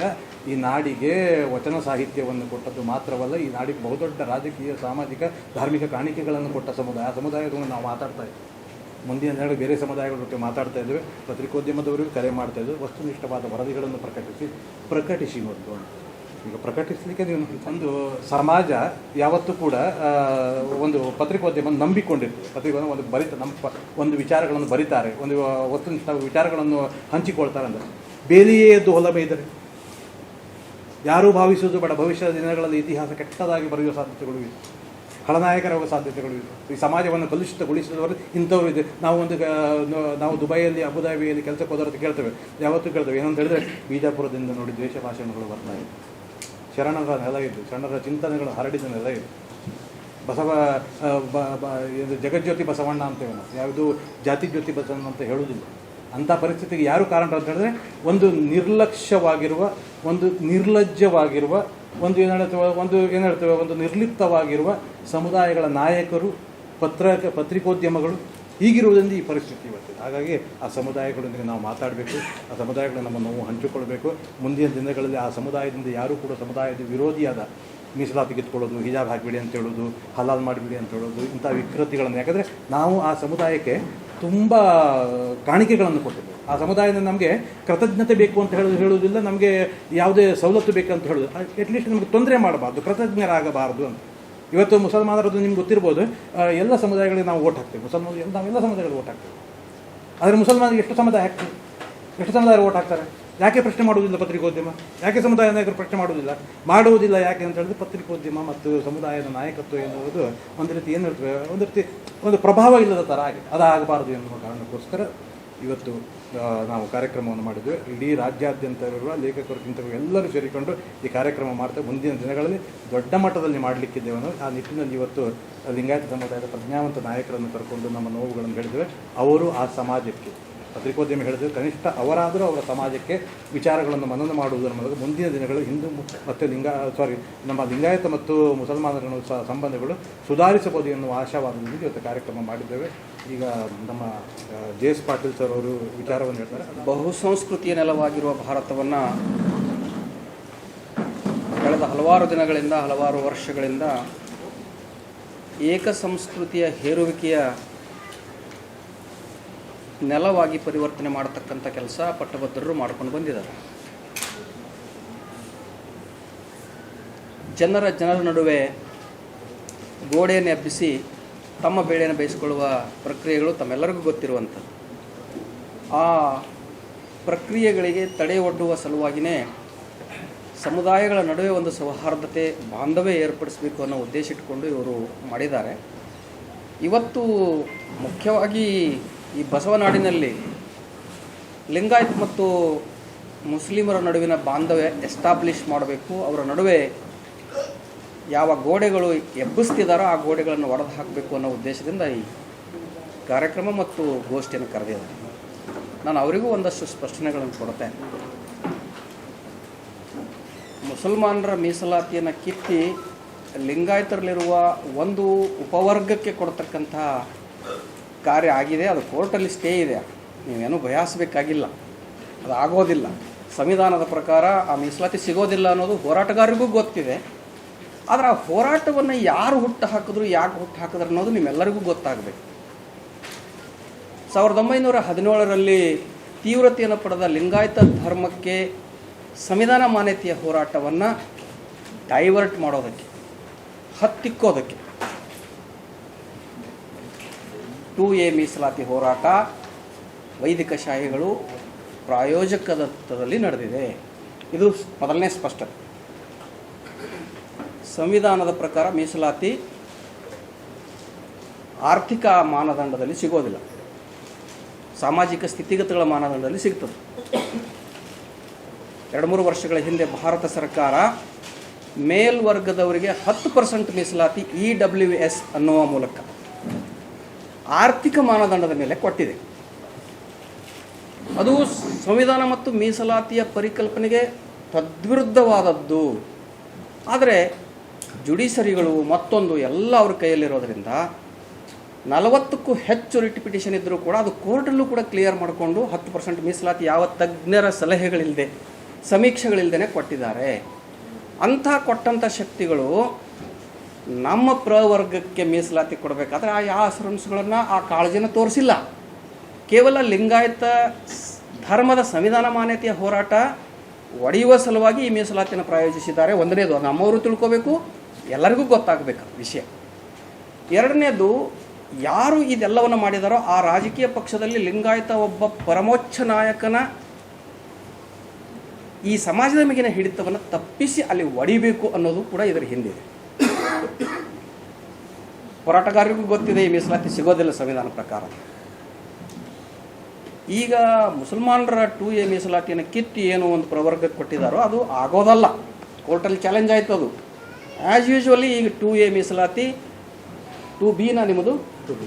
ಈ ನಾಡಿಗೆ ವಚನ ಸಾಹಿತ್ಯವನ್ನು ಕೊಟ್ಟದ್ದು ಮಾತ್ರವಲ್ಲ, ಈ ನಾಡಿಗೆ ಬಹುದೊಡ್ಡ ರಾಜಕೀಯ, ಸಾಮಾಜಿಕ, ಧಾರ್ಮಿಕ ಕಾಣಿಕೆಗಳನ್ನು ಕೊಟ್ಟ ಸಮುದಾಯ. ಆ ಸಮುದಾಯವನ್ನು ನಾವು ಮಾತಾಡ್ತಾ ಇದ್ದೀವಿ ಮುಂದಿನ ದಿನಗಳು ಬೇರೆ ಸಮುದಾಯಗಳ ಜೊತೆ ಮಾತಾಡ್ತಾ ಇದ್ದೇವೆ. ಪತ್ರಿಕೋದ್ಯಮದವರಿಗೂ ಕರೆ ಮಾಡ್ತಾ ಇದ್ದೇವೆ. ವಸ್ತುನಿಷ್ಠವಾದ ವರದಿಗಳನ್ನು ಪ್ರಕಟಿಸಿ ಪ್ರಕಟಿಸಿ ಮೊದಲು. ಈಗ ಪ್ರಕಟಿಸಲಿಕ್ಕೆ ನೀವು ಒಂದು ಸಮಾಜ ಯಾವತ್ತೂ ಕೂಡ ಒಂದು ಪತ್ರಿಕೋದ್ಯಮ ನಂಬಿಕೊಂಡಿರ್ತದೆ ಪತ್ರಿಕೋದ್ಯಮ ಒಂದು ಬರಿತ, ನಮ್ಮ ಒಂದು ವಿಚಾರಗಳನ್ನು ಬರೀತಾರೆ, ಒಂದು ವಸ್ತುನಿಷ್ಠ ವಿಚಾರಗಳನ್ನು ಹಂಚಿಕೊಳ್ತಾರೆ ಅಂದರೆ ಬೇಲಿಯೇ ಎದ್ದು ಹೊಲ ಬೈದರೆ ಯಾರೂ ಭಾವಿಸುವುದು ಬೇಡ. ಭವಿಷ್ಯದ ದಿನಗಳಲ್ಲಿ ಇತಿಹಾಸ ಕೆಟ್ಟದಾಗಿ ಬರೆಯುವ ಸಾಧ್ಯತೆಗಳು ಇದೆ ಖಳನಾಯಕರಾಗುವ ಸಾಧ್ಯತೆಗಳು ಇದೆ ಈ ಸಮಾಜವನ್ನು ಕಲುಷಿತಗೊಳಿಸಿದವರು ಇಂಥವ್ರು ಇದೆ. ನಾವು ಒಂದು ನಾವು ದುಬೈಯಲ್ಲಿ, ಅಬುದಾಬಿಯಲ್ಲಿ ಕೆಲಸಕ್ಕೆ ಹೋದವ್ರದ್ದು ಕೇಳ್ತೇವೆ. ಯಾವತ್ತೂ ಕೇಳ್ತೇವೆ. ಏನಂತ ಹೇಳಿದ್ರೆ, ಬೀಜಾಪುರದಿಂದ ನೋಡಿ ದ್ವೇಷ ಭಾಷಣಗಳು ಬರ್ತಾ ಇದೆ. ಶರಣರ ನೆಲ ಇದು. ಶರಣರ ಚಿಂತನೆಗಳು ಹರಡಿದ ನೆಲ ಇದು. ಬಸವ ಇದು ಜಗಜ್ಯೋತಿ ಬಸವಣ್ಣ ಅಂತೇವೆ ನಾವು ಯಾವುದು ಜಾತಿ ಜ್ಯೋತಿ ಬಸವಣ್ಣ ಅಂತ ಹೇಳುವುದಿಲ್ಲ. ಅಂಥ ಪರಿಸ್ಥಿತಿಗೆ ಯಾರು ಕಾರಣ ಅಂತ ಹೇಳಿದ್ರೆ, ಒಂದು ನಿರ್ಲಕ್ಷ್ಯವಾಗಿರುವ, ಒಂದು ನಿರ್ಲಜ್ಜವಾಗಿರುವ ಒಂದು ಏನು ಹೇಳ್ತೇವೆ, ಒಂದು ಏನು ಹೇಳ್ತೇವೆ, ಒಂದು ನಿರ್ಲಿಪ್ತವಾಗಿರುವ ಸಮುದಾಯಗಳ ನಾಯಕರು, ಪತ್ರ, ಪತ್ರಿಕೋದ್ಯಮಗಳು ಹೀಗಿರುವುದರಿಂದ ಈ ಪರಿಸ್ಥಿತಿ ಇವತ್ತಿದೆ ಹಾಗಾಗಿ ಆ ಸಮುದಾಯಗಳೊಂದಿಗೆ ನಾವು ಮಾತಾಡಬೇಕು, ಆ ಸಮುದಾಯಗಳು ನಮ್ಮ ನೋವು ಹಂಚಿಕೊಳ್ಬೇಕು. ಮುಂದಿನ ದಿನಗಳಲ್ಲಿ ಆ ಸಮುದಾಯದಿಂದ ಯಾರೂ ಕೂಡ ಸಮುದಾಯದ ವಿರೋಧಿಯಾದ ಮೀಸಲಾತಿ ಕಿತ್ಕೊಳ್ಳೋದು, ಹಿಜಾಬ್ ಹಾಕಿಬಿಡಿ ಅಂತ ಹೇಳೋದು, ಹಲಾಲ್ ಮಾಡಿಬಿಡಿ ಅಂತ ಹೇಳೋದು, ಇಂಥ ವಿಕೃತಿಗಳನ್ನು. ಯಾಕಂದರೆ ನಾವು ಆ ಸಮುದಾಯಕ್ಕೆ ತುಂಬ ಕಾಣಿಕೆಗಳನ್ನು ಕೊಟ್ಟಿದ್ದೇವೆ. ಆ ಸಮುದಾಯದಿಂದ ನಮಗೆ ಕೃತಜ್ಞತೆ ಬೇಕು ಅಂತ ಹೇಳೋದು ಹೇಳುವುದಿಲ್ಲ, ನಮಗೆ ಯಾವುದೇ ಸವಲತ್ತು ಬೇಕಂತ ಹೇಳೋದು ಅಟ್ಲೀಸ್ಟ್ ನಮಗೆ ತೊಂದರೆ ಮಾಡಬಾರ್ದು, ಕೃತಜ್ಞರಾಗಬಾರ್ದು ಅಂತ. ಇವತ್ತು ಮುಸಲ್ಮಾನರದ್ದು ನಿಮ್ಗೆ ಗೊತ್ತಿರ್ಬೋದು ಎಲ್ಲ ಸಮುದಾಯಗಳಿಗೆ ನಾವು ಓಟ್ ಹಾಕ್ತೇವೆ. ಮುಸಲ್ಮಾನ ಎಲ್ಲ ನಾವೆಲ್ಲ ಸಮುದಾಯಗಳಿಗೆ ಓಟ್ ಹಾಕ್ತೇವೆ. ಆದರೆ ಮುಸಲ್ಮಾನಿಗೆ ಎಷ್ಟು ಸಮುದಾಯ ಹಾಕ್ತೇವೆ? ಎಷ್ಟು ಸಮುದಾಯ ಓಟ್ ಹಾಕ್ತಾರೆ? ಯಾಕೆ ಪ್ರಶ್ನೆ ಮಾಡುವುದಿಲ್ಲ ಪತ್ರಿಕೋದ್ಯಮ? ಯಾಕೆ ಸಮುದಾಯ ನಾಯಕರು ಪ್ರಶ್ನೆ ಮಾಡುವುದಿಲ್ಲ? ಮಾಡುವುದಿಲ್ಲ ಯಾಕೆ ಅಂತ ಹೇಳಿದ್ರೆ ಪತ್ರಿಕೋದ್ಯಮ ಮತ್ತು ಸಮುದಾಯದ ನಾಯಕತ್ವ ಎನ್ನುವುದು ಒಂದು ರೀತಿ ಏನು ಒಂದು ರೀತಿ ಒಂದು ಪ್ರಭಾವ ಇಲ್ಲದ ಥರ ಆಗಿದೆ. ಅದಾಗಬಾರದು ಎನ್ನುವ ಕಾರಣಕ್ಕೋಸ್ಕರ ಇವತ್ತು ನಾವು ಕಾರ್ಯಕ್ರಮವನ್ನು ಮಾಡಿದ್ವಿ. ಇಡೀ ರಾಜ್ಯಾದ್ಯಂತ ಇರುವ ಲೇಖಕರು, ಚಿಂತಕರು ಎಲ್ಲರೂ ಸೇರಿಕೊಂಡು ಈ ಕಾರ್ಯಕ್ರಮ ಮಾಡ್ತೇವೆ ಮುಂದಿನ ದಿನಗಳಲ್ಲಿ ದೊಡ್ಡ ಮಟ್ಟದಲ್ಲಿ ಮಾಡಲಿಕ್ಕಿದ್ದೇವೆ ಆ ನಿಟ್ಟಿನಲ್ಲಿ ಇವತ್ತು ಲಿಂಗಾಯತ ಸಮುದಾಯದ ಪ್ರಜ್ಞಾವಂತ ನಾಯಕರನ್ನು ಕರ್ಕೊಂಡು ನಮ್ಮ ನೋವುಗಳನ್ನು ಹೇಳಿದ್ದೇವೆ. ಅವರು ಆ ಸಮಾಜಕ್ಕೆ, ಪತ್ರಿಕೋದ್ಯಮ ಹೇಳಿದ್ರು, ಕನಿಷ್ಠ ಅವರಾದರೂ ಅವರ ಸಮಾಜಕ್ಕೆ ವಿಚಾರಗಳನ್ನು ಮನನ ಮಾಡುವುದರ ಮೂಲಕ ಮುಂದಿನ ದಿನಗಳು ಹಿಂದೂ ಮತ್ತು ಲಿಂಗ ಸಾರಿ ನಮ್ಮ ಲಿಂಗಾಯತ ಮತ್ತು ಮುಸಲ್ಮಾನರ ಸಂಬಂಧಗಳು ಸುಧಾರಿಸಬಹುದು ಎನ್ನುವ ಆಶಾವಾದದಿಂದ ಇವತ್ತು ಕಾರ್ಯಕ್ರಮ ಮಾಡಿದ್ದೇವೆ. ಈಗ ನಮ್ಮ ಜೆ ಎಸ್ ಪಾಟೀಲ್ ಸರ್ ಅವರು ವಿಚಾರವನ್ನು ಹೇಳ್ತಾರೆ. ಬಹುಸಂಸ್ಕೃತಿಯ ನೆಲವಾಗಿರುವ ಭಾರತವನ್ನು ಕಳೆದ ಹಲವಾರು ದಿನಗಳಿಂದ, ಹಲವಾರು ವರ್ಷಗಳಿಂದ ಏಕ ಸಂಸ್ಕೃತಿಯ ಹೇರುವಿಕೆಯ ನೆಲವಾಗಿ ಪರಿವರ್ತನೆ ಮಾಡತಕ್ಕಂಥ ಕೆಲಸ ಪಟ್ಟಭದ್ರರು ಮಾಡ್ಕೊಂಡು ಬಂದಿದ್ದಾರೆ. ಜನರ ಜನರ ನಡುವೆ ಗೋಡೆಯನ್ನು ಎಬ್ಬಿಸಿ ತಮ್ಮ ಬೇಳೆಯನ್ನು ಬೇಯಿಸಿಕೊಳ್ಳುವ ಪ್ರಕ್ರಿಯೆಗಳು ತಮ್ಮೆಲ್ಲರಿಗೂ ಗೊತ್ತಿರುವಂಥದ್ದು. ಆ ಪ್ರಕ್ರಿಯೆಗಳಿಗೆ ತಡೆ ಒಡ್ಡುವ ಸಲುವಾಗಿಯೇ ಸಮುದಾಯಗಳ ನಡುವೆ ಒಂದು ಸೌಹಾರ್ದತೆ, ಬಾಂಧವ್ಯ ಏರ್ಪಡಿಸಬೇಕು ಅನ್ನೋ ಉದ್ದೇಶ ಇಟ್ಕೊಂಡು ಇವರು ಮಾಡಿದ್ದಾರೆ. ಇವತ್ತು ಮುಖ್ಯವಾಗಿ ಈ ಬಸವನಾಡಿನಲ್ಲಿ ಲಿಂಗಾಯತ್ ಮತ್ತು ಮುಸ್ಲಿಮರ ನಡುವಿನ ಬಾಂಧವ್ಯ ಎಸ್ಟಾಬ್ಲಿಷ್ ಮಾಡಬೇಕು. ಅವರ ನಡುವೆ ಯಾವ ಗೋಡೆಗಳು ಎಬ್ಬಿಸ್ತಿದ್ದಾರೋ ಆ ಗೋಡೆಗಳನ್ನು ಒಡೆದು ಹಾಕಬೇಕು ಅನ್ನೋ ಉದ್ದೇಶದಿಂದ ಈ ಕಾರ್ಯಕ್ರಮ ಮತ್ತು ಗೋಷ್ಠಿಯನ್ನು ಕರೆದಿದ್ದಾರೆ. ನಾನು ಅವರಿಗೂ ಒಂದಷ್ಟು ಸ್ಪಷ್ಟನೆಗಳನ್ನು ಕೊಡ್ತೇನೆ ಮುಸಲ್ಮಾನರ ಮೀಸಲಾತಿಯನ್ನು ಕಿತ್ತಿ ಲಿಂಗಾಯತರಲ್ಲಿರುವ ಒಂದು ಉಪವರ್ಗಕ್ಕೆ ಕೊಡ್ತಕ್ಕಂಥ ಕಾರ್ಯ ಆಗಿದೆ. ಅದು ಕೋರ್ಟಲ್ಲಿ ಸ್ಟೇ ಇದೆ. ನೀವೇನು ಬಯಸಬೇಕಾಗಿಲ್ಲ. ಅದು ಆಗೋದಿಲ್ಲ ಸಂವಿಧಾನದ ಪ್ರಕಾರ ಆ ಮೀಸಲಾತಿ ಸಿಗೋದಿಲ್ಲ ಅನ್ನೋದು ಹೋರಾಟಗಾರರಿಗೂ ಗೊತ್ತಿದೆ. ಆದರೆ ಆ ಹೋರಾಟವನ್ನು ಯಾರು ಹುಟ್ಟು ಹಾಕಿದ್ರು, ಯಾಕೆ ಹುಟ್ಟು ಹಾಕಿದ್ರು ಅನ್ನೋದು ನಿಮ್ಮೆಲ್ಲರಿಗೂ ಗೊತ್ತಾಗಬೇಕು. ಸಾವಿರದ ಒಂಬೈನೂರ ಹದಿನೇಳರಲ್ಲಿ ತೀವ್ರತೆಯನ್ನು ಪಡೆದ ಲಿಂಗಾಯತ ಧರ್ಮಕ್ಕೆ ಸಂವಿಧಾನ ಮಾನ್ಯತೆಯ ಹೋರಾಟವನ್ನು ಡೈವರ್ಟ್ ಮಾಡೋದಕ್ಕೆ, ಹತ್ತಿಕ್ಕೋದಕ್ಕೆ. ಟು ಎ ಮೀಸಲಾತಿ ಹೋರಾಟ ವೈದಿಕ ಶಾಹಿಗಳು ಪ್ರಾಯೋಜಕದತ್ತದಲ್ಲಿ ನಡೆದಿದೆ. ಇದು ಮೊದಲನೇ ಸ್ಪಷ್ಟತೆ. ಸಂವಿಧಾನದ ಪ್ರಕಾರ ಮೀಸಲಾತಿ ಆರ್ಥಿಕ ಮಾನದಂಡದಲ್ಲಿ ಸಿಗೋದಿಲ್ಲ. ಸಾಮಾಜಿಕ ಸ್ಥಿತಿಗತಿಗಳ ಮಾನದಂಡದಲ್ಲಿ ಸಿಗ್ತದೆ. ಎರಡು ಮೂರು ವರ್ಷಗಳ ಹಿಂದೆ ಭಾರತ ಸರ್ಕಾರ ಮೇಲ್ವರ್ಗದವರಿಗೆ ಹತ್ತು ಪರ್ಸೆಂಟ್ ಮೀಸಲಾತಿ ಇ ಡಬ್ಲ್ಯೂ ಎಸ್ ಅನ್ನುವ ಮೂಲಕ ಆರ್ಥಿಕ ಮಾನದಂಡದ ಮೇಲೆ ಕೊಟ್ಟಿದೆ. ಅದು ಸಂವಿಧಾನ ಮತ್ತು ಮೀಸಲಾತಿಯ ಪರಿಕಲ್ಪನೆಗೆ ತದ್ವಿರುದ್ಧವಾದದ್ದು. ಆದರೆ ಜುಡಿಷರಿಗಳು ಮತ್ತೊಂದು ಎಲ್ಲ ಅವ್ರ ಕೈಯಲ್ಲಿರೋದ್ರಿಂದ ನಲವತ್ತಕ್ಕೂ ಹೆಚ್ಚು ರಿಟ್ ಪಿಟಿಷನ್ ಇದ್ದರೂ ಕೂಡ ಅದು ಕೋರ್ಟಲ್ಲೂ ಕೂಡ ಕ್ಲಿಯರ್ ಮಾಡಿಕೊಂಡು ಹತ್ತು ಪರ್ಸೆಂಟ್ ಮೀಸಲಾತಿ ಯಾವ ತಜ್ಞರ ಸಲಹೆಗಳಿಲ್ಲದೆ ಸಮೀಕ್ಷೆಗಳಿಲ್ಲದೆ ಕೊಟ್ಟಿದ್ದಾರೆ. ಅಂಥ ಕೊಟ್ಟಂಥ ಶಕ್ತಿಗಳು ನಮ್ಮ ಪ್ರವರ್ಗಕ್ಕೆ ಮೀಸಲಾತಿ ಕೊಡಬೇಕಾದ್ರೆ ಆ ಯಾವ ಅಸೂರೆನ್ಸ್ಗಳನ್ನು ಆ ಕಾಳಜಿನ ತೋರಿಸಿಲ್ಲ. ಕೇವಲ ಲಿಂಗಾಯತ ಧರ್ಮದ ಸಂವಿಧಾನ ಮಾನ್ಯತೆಯ ಹೋರಾಟ ಒಡೆಯುವ ಸಲುವಾಗಿ ಈ ಮೀಸಲಾತಿಯನ್ನು ಪ್ರಾಯೋಜಿಸಿದ್ದಾರೆ. ಒಂದನೇದು ನಮ್ಮವರು ತಿಳ್ಕೋಬೇಕು. ಎಲ್ಲರಿಗೂ ಗೊತ್ತಾಗಬೇಕು ವಿಷಯ. ಎರಡನೇದು, ಯಾರು ಇದೆಲ್ಲವನ್ನು ಮಾಡಿದಾರೋ ಆ ರಾಜಕೀಯ ಪಕ್ಷದಲ್ಲಿ ಲಿಂಗಾಯತ ಒಬ್ಬ ಪರಮೋಚ್ಚ ನಾಯಕನ ಈ ಸಮಾಜದ ಮೇಗಿನ ಹಿಡಿತವನ್ನು ತಪ್ಪಿಸಿ ಅಲ್ಲಿ ಒಡಿಬೇಕು ಅನ್ನೋದು ಕೂಡ ಇದರ ಹಿಂದಿದೆ ಹೋರಾಟಗಾರರಿಗೂ ಗೊತ್ತಿದೆ, ಈ ಮೀಸಲಾತಿ ಸಿಗೋದಿಲ್ಲ ಸಂವಿಧಾನ ಪ್ರಕಾರ. ಈಗ ಮುಸಲ್ಮಾನರ ಟು ಎ ಮೀಸಲಾತಿಯನ್ನು ಕಿತ್ತು ಏನು ಒಂದು ಪ್ರವರ್ಗಕ್ಕೆ ಕೊಟ್ಟಿದ್ದಾರೋ, ಅದು ಆಗೋದಲ್ಲ. ಕೋರ್ಟಲ್ಲಿ ಚಾಲೆಂಜ್ ಆಯ್ತು ಅದು ಆ್ಯಸ್ ಯೂಶ್ವಲಿ ಈಗ ಟೂ ಎ ಮೀಸಲಾತಿ ಟೂ ಬಿನ ನಿಮ್ಮದು?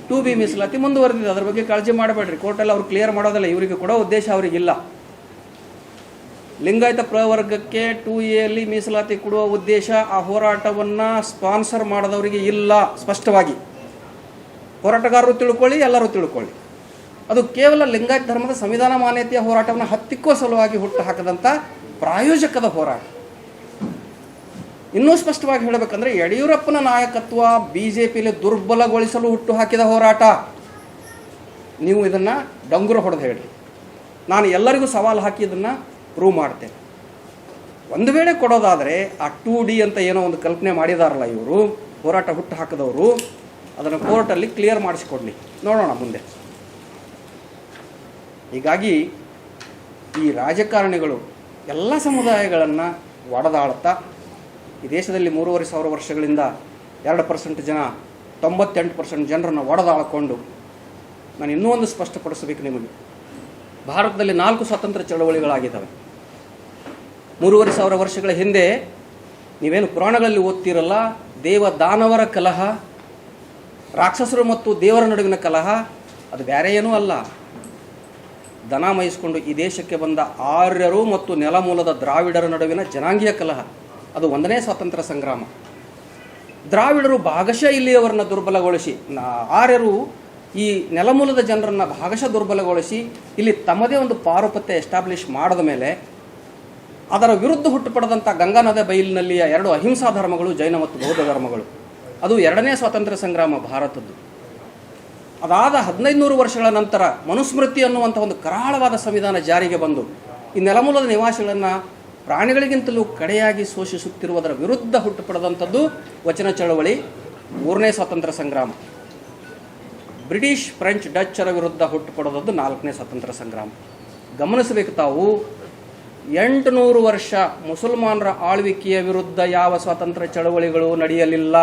ಟೂ ಬಿ ಮೀಸಲಾತಿ ಮುಂದುವರೆದಿದೆ. ಅದ್ರ ಬಗ್ಗೆ ಕಾಳಜಿ ಮಾಡಬೇಡ್ರಿ. ಕೋರ್ಟಲ್ಲಿ ಅವ್ರು ಕ್ಲಿಯರ್ ಮಾಡೋದಿಲ್ಲ, ಇವರಿಗೆ ಕೊಡೋ ಉದ್ದೇಶ ಅವರಿಗಿಲ್ಲ ಲಿಂಗಾಯತ ಪ್ರವರ್ಗಕ್ಕೆ ಟೂ ಅಲ್ಲಿ ಮೀಸಲಾತಿ ಕೊಡುವ ಉದ್ದೇಶ, ಆ ಹೋರಾಟವನ್ನು ಸ್ಪಾನ್ಸರ್ ಮಾಡಿದವರಿಗೆ ಇಲ್ಲ, ಸ್ಪಷ್ಟವಾಗಿ. ಹೋರಾಟಗಾರರು ತಿಳ್ಕೊಳ್ಳಿ, ಎಲ್ಲರೂ ತಿಳ್ಕೊಳ್ಳಿ. ಅದು ಕೇವಲ ಲಿಂಗಾಯತ ಧರ್ಮದ ಸಂವಿಧಾನ ಮಾನ್ಯತೆಯ ಹೋರಾಟವನ್ನು ಹತ್ತಿಕ್ಕೋ ಸಲುವಾಗಿ ಹುಟ್ಟು ಹಾಕದಂಥ ಪ್ರಾಯೋಜಕದ ಹೋರಾಟ. ಇನ್ನೂ ಸ್ಪಷ್ಟವಾಗಿ ಹೇಳಬೇಕಂದ್ರೆ ಯಡಿಯೂರಪ್ಪನ ನಾಯಕತ್ವ ಬಿ ಜೆ ಪಿಯಲ್ಲಿ ದುರ್ಬಲಗೊಳಿಸಲು ಹುಟ್ಟು ಹಾಕಿದ ಹೋರಾಟ. ನೀವು ಇದನ್ನು ಡಂಗುರ ಹೊಡೆದು ಹೇಳಿ ನಾನು ಎಲ್ಲರಿಗೂ ಸವಾಲು ಹಾಕಿ ಇದನ್ನು ಪ್ರೂವ್ ಮಾಡ್ತೇನೆ. ಒಂದು ವೇಳೆ ಕೊಡೋದಾದರೆ ಆ ಟೂ ಡಿ ಅಂತ ಏನೋ ಒಂದು ಕಲ್ಪನೆ ಮಾಡಿದಾರಲ್ಲ ಇವರು, ಹೋರಾಟ ಹುಟ್ಟು ಹಾಕಿದವರು ಅದನ್ನು ಕೋರ್ಟಲ್ಲಿ ಕ್ಲಿಯರ್ ಮಾಡಿಸಿಕೊಡ್ಲಿ. ನೋಡೋಣ ಮುಂದೆ. ಹೀಗಾಗಿ ಈ ರಾಜಕಾರಣಿಗಳು ಎಲ್ಲ ಸಮುದಾಯಗಳನ್ನು ಒಡೆದಾಳುತ್ತಾ ಈ ದೇಶದಲ್ಲಿ ಮೂರುವರೆ ಸಾವಿರ ವರ್ಷಗಳಿಂದ ಎರಡು ಪರ್ಸೆಂಟ್ ಜನ, ತೊಂಬತ್ತೆಂಟು ಪರ್ಸೆಂಟ್ ಜನರನ್ನು ಒಡೆದಾಳಿಕೊಂಡು ನಾನು ಇನ್ನೂ ಒಂದು ಸ್ಪಷ್ಟಪಡಿಸಬೇಕು ನಿಮಗೆ. ಭಾರತದಲ್ಲಿ ನಾಲ್ಕು ಸ್ವಾತಂತ್ರ್ಯ ಚಳವಳಿಗಳಾಗಿದ್ದಾವೆ. ಮೂರುವರೆ ಸಾವಿರ ವರ್ಷಗಳ ಹಿಂದೆ ನೀವೇನು ಪುರಾಣಗಳಲ್ಲಿ ಓದ್ತಿರಲ್ಲ? ದೇವ ದಾನವರ ಕಲಹ, ರಾಕ್ಷಸರು ಮತ್ತು ದೇವರ ನಡುವಿನ ಕಲಹ, ಅದು ಬೇರೆ ಏನೂ ಅಲ್ಲ. ದನ ಮಹಿಸ್ಕೊಂಡು ಈ ದೇಶಕ್ಕೆ ಬಂದ ಆರ್ಯರು ಮತ್ತು ನೆಲಮೂಲದ ದ್ರಾವಿಡರ ನಡುವಿನ ಜನಾಂಗೀಯ ಕಲಹ. ಅದು ಒಂದನೇ ಸ್ವಾತಂತ್ರ್ಯ ಸಂಗ್ರಾಮ. ದ್ರಾವಿಡರು ಭಾಗಶಃ ಇಲ್ಲಿಯವರನ್ನ ದುರ್ಬಲಗೊಳಿಸಿ ಆರ್ಯರು ಈ ನೆಲಮೂಲದ ಜನರನ್ನು ಭಾಗಶಃ ದುರ್ಬಲಗೊಳಿಸಿ, ಇಲ್ಲಿ ತಮ್ಮದೇ ಒಂದು ಪಾರುಪತ್ಯ ಎಸ್ಟಾಬ್ಲಿಷ್ ಮಾಡಿದ ಮೇಲೆ, ಅದರ ವಿರುದ್ಧ ಹುಟ್ಟುಪಡೆದಂಥ ಗಂಗಾ ನದಿ ಬಯಲಿನಲ್ಲಿಯ ಎರಡು ಅಹಿಂಸಾ ಧರ್ಮಗಳು, ಜೈನ ಮತ್ತು ಬೌದ್ಧ ಧರ್ಮಗಳು. ಅದು ಎರಡನೇ ಸ್ವಾತಂತ್ರ್ಯ ಸಂಗ್ರಾಮ ಭಾರತದ್ದು. ಅದಾದ ಹದಿನೈದು ನೂರು ವರ್ಷಗಳ ನಂತರ ಮನುಸ್ಮೃತಿ ಅನ್ನುವಂಥ ಒಂದು ಕರಾಳವಾದ ಸಂವಿಧಾನ ಜಾರಿಗೆ ಬಂದು, ಈ ನೆಲಮೂಲದ ನಿವಾಸಿಗಳನ್ನು ಪ್ರಾಣಿಗಳಿಗಿಂತಲೂ ಕಡೆಯಾಗಿ ಶೋಷಿಸುತ್ತಿರುವುದರ ವಿರುದ್ಧ ಹುಟ್ಟುಪಡೆದಂಥದ್ದು ವಚನ ಚಳವಳಿ, ಮೂರನೇ ಸ್ವಾತಂತ್ರ್ಯ ಸಂಗ್ರಾಮ. ಬ್ರಿಟಿಷ್, ಫ್ರೆಂಚ್ ಡಚ್ಚರ ವಿರುದ್ಧ ಹುಟ್ಟುಪಡೆದದ್ದು ನಾಲ್ಕನೇ ಸ್ವಾತಂತ್ರ್ಯ ಸಂಗ್ರಾಮ. ಗಮನಿಸಬೇಕು ತಾವು, ಎಂಟುನೂರು ವರ್ಷ ಮುಸಲ್ಮಾನರ ಆಳ್ವಿಕೆಯ ವಿರುದ್ಧ ಯಾವ ಸ್ವಾತಂತ್ರ್ಯ ಚಳವಳಿಗಳು ನಡೆಯಲಿಲ್ಲ?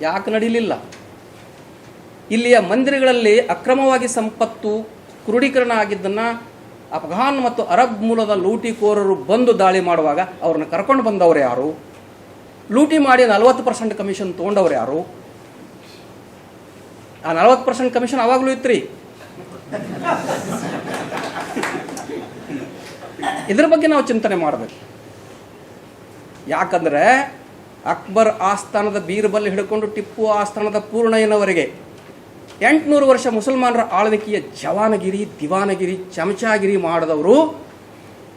ಯಾಕೆ ನಡೀಲಿಲ್ಲ? ಇಲ್ಲಿಯ ಮಂದಿರಗಳಲ್ಲಿ ಅಕ್ರಮವಾಗಿ ಸಂಪತ್ತು ಕ್ರೋಢೀಕರಣ ಆಗಿದ್ದನ್ನು ಅಫ್ಘಾನ್ ಮತ್ತು ಅರಬ್ ಮೂಲದ ಲೂಟಿಕೋರರು ಬಂದು ದಾಳಿ ಮಾಡುವಾಗ ಅವ್ರನ್ನ ಕರ್ಕೊಂಡು ಬಂದವರು ಯಾರು? ಲೂಟಿ ಮಾಡಿ ನಲವತ್ತು ಪರ್ಸೆಂಟ್ ಕಮಿಷನ್ ತೊಗೊಂಡವ್ರು ಯಾರು? ಆ ನಲವತ್ತು ಪರ್ಸೆಂಟ್ ಕಮಿಷನ್ ಅವಾಗಲೂ ಇತ್ರಿ. ಇದ್ರ ಬಗ್ಗೆ ನಾವು ಚಿಂತನೆ ಮಾಡಬೇಕು. ಯಾಕಂದ್ರೆ ಅಕ್ಬರ್ ಆಸ್ಥಾನದ ಬೀರ್ಬಲ್ ಹಿಡ್ಕೊಂಡು ಟಿಪ್ಪು ಆಸ್ಥಾನದ ಪೂರ್ಣಯ್ಯನವರೆಗೆ ಎಂಟುನೂರು ವರ್ಷ ಮುಸಲ್ಮಾನರ ಆಳ್ವಿಕೆಯ ಜವಾನಗಿರಿ, ದಿವಾನಗಿರಿ, ಚಮಚಾಗಿರಿ ಮಾಡಿದವರು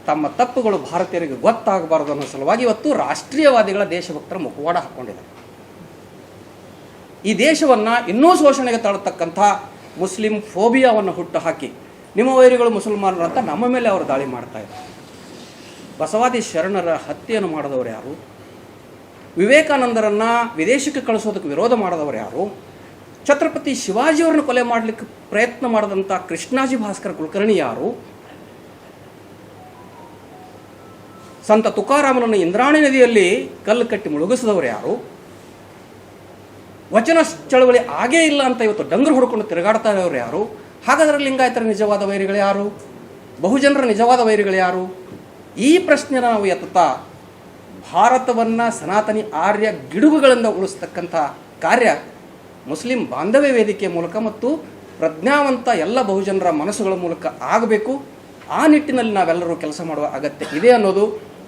ತಮ್ಮ ತಪ್ಪುಗಳು ಭಾರತೀಯರಿಗೆ ಗೊತ್ತಾಗಬಾರದು ಅನ್ನೋ ಸಲುವಾಗಿ ಇವತ್ತು ರಾಷ್ಟ್ರೀಯವಾದಿಗಳ ದೇಶಭಕ್ತರ ಮುಖವಾಡ ಹಾಕ್ಕೊಂಡಿದ್ದಾರೆ ಈ ದೇಶವನ್ನು ಇನ್ನೂ ಶೋಷಣೆಗೆ ತಳ್ಳತಕ್ಕಂಥ ಮುಸ್ಲಿಂ ಫೋಬಿಯಾವನ್ನು ಹುಟ್ಟು ಹಾಕಿ ನಿಮ್ಮ ವೈರಿಗಳು ಮುಸಲ್ಮಾನರು ಅಂತ ನಮ್ಮ ಮೇಲೆ ಅವರು ದಾಳಿ ಮಾಡ್ತಾ ಬಸವಾದಿ ಶರಣರ ಹತ್ಯೆಯನ್ನು ಮಾಡಿದವರು ಯಾರು? ವಿವೇಕಾನಂದರನ್ನು ವಿದೇಶಕ್ಕೆ ಕಳಿಸೋದಕ್ಕೆ ವಿರೋಧ ಮಾಡಿದವರು ಯಾರು? ಛತ್ರಪತಿ ಶಿವಾಜಿಯವರನ್ನು ಕೊಲೆ ಮಾಡಲಿಕ್ಕೆ ಪ್ರಯತ್ನ ಮಾಡಿದಂಥ ಕೃಷ್ಣಾಜಿ ಭಾಸ್ಕರ ಕುಲಕರ್ಣಿ ಯಾರು? ಸಂತ ತುಕಾರಾಮನನ್ನು ಇಂದ್ರಾಣಿ ನದಿಯಲ್ಲಿ ಕಲ್ಲು ಕಟ್ಟಿ ಮುಳುಗಿಸಿದವರು ಯಾರು? ವಚನ ಚಳವಳಿ ಆಗೇ ಇಲ್ಲ ಅಂತ ಇವತ್ತು ಡಂಗರು ಹುಡ್ಕೊಂಡು ತಿರುಗಾಡ್ತಾ ಇರೋರು ಯಾರು? ಹಾಗಾದರೆ ಲಿಂಗಾಯತರ ನಿಜವಾದ ವೈರಿಗಳು ಯಾರು? ಬಹುಜನರ ನಿಜವಾದ ವೈರಿಗಳು ಯಾರು? ಈ ಪ್ರಶ್ನೆನ ನಾವು ಎತ್ತುತ್ತಾ ಭಾರತವನ್ನು ಸನಾತನಿ ಆರ್ಯ ಗಿಡುಗುಗಳಿಂದ ಉಳಿಸ್ತಕ್ಕಂಥ ಕಾರ್ಯ ಮುಸ್ಲಿಂ ಬಾಂಧವ್ಯ ವೇದಿಕೆ ಮೂಲಕ ಮತ್ತು ಪ್ರಜ್ಞಾವಂತ ಎಲ್ಲ ಬಹುಜನರ ಮನಸ್ಸುಗಳ ಮೂಲಕ ಆಗಬೇಕು. ಆ ನಿಟ್ಟಿನಲ್ಲಿ ನಾವೆಲ್ಲರೂ ಕೆಲಸ ಮಾಡುವ ಅಗತ್ಯ ಇದೆ ಅನ್ನೋದು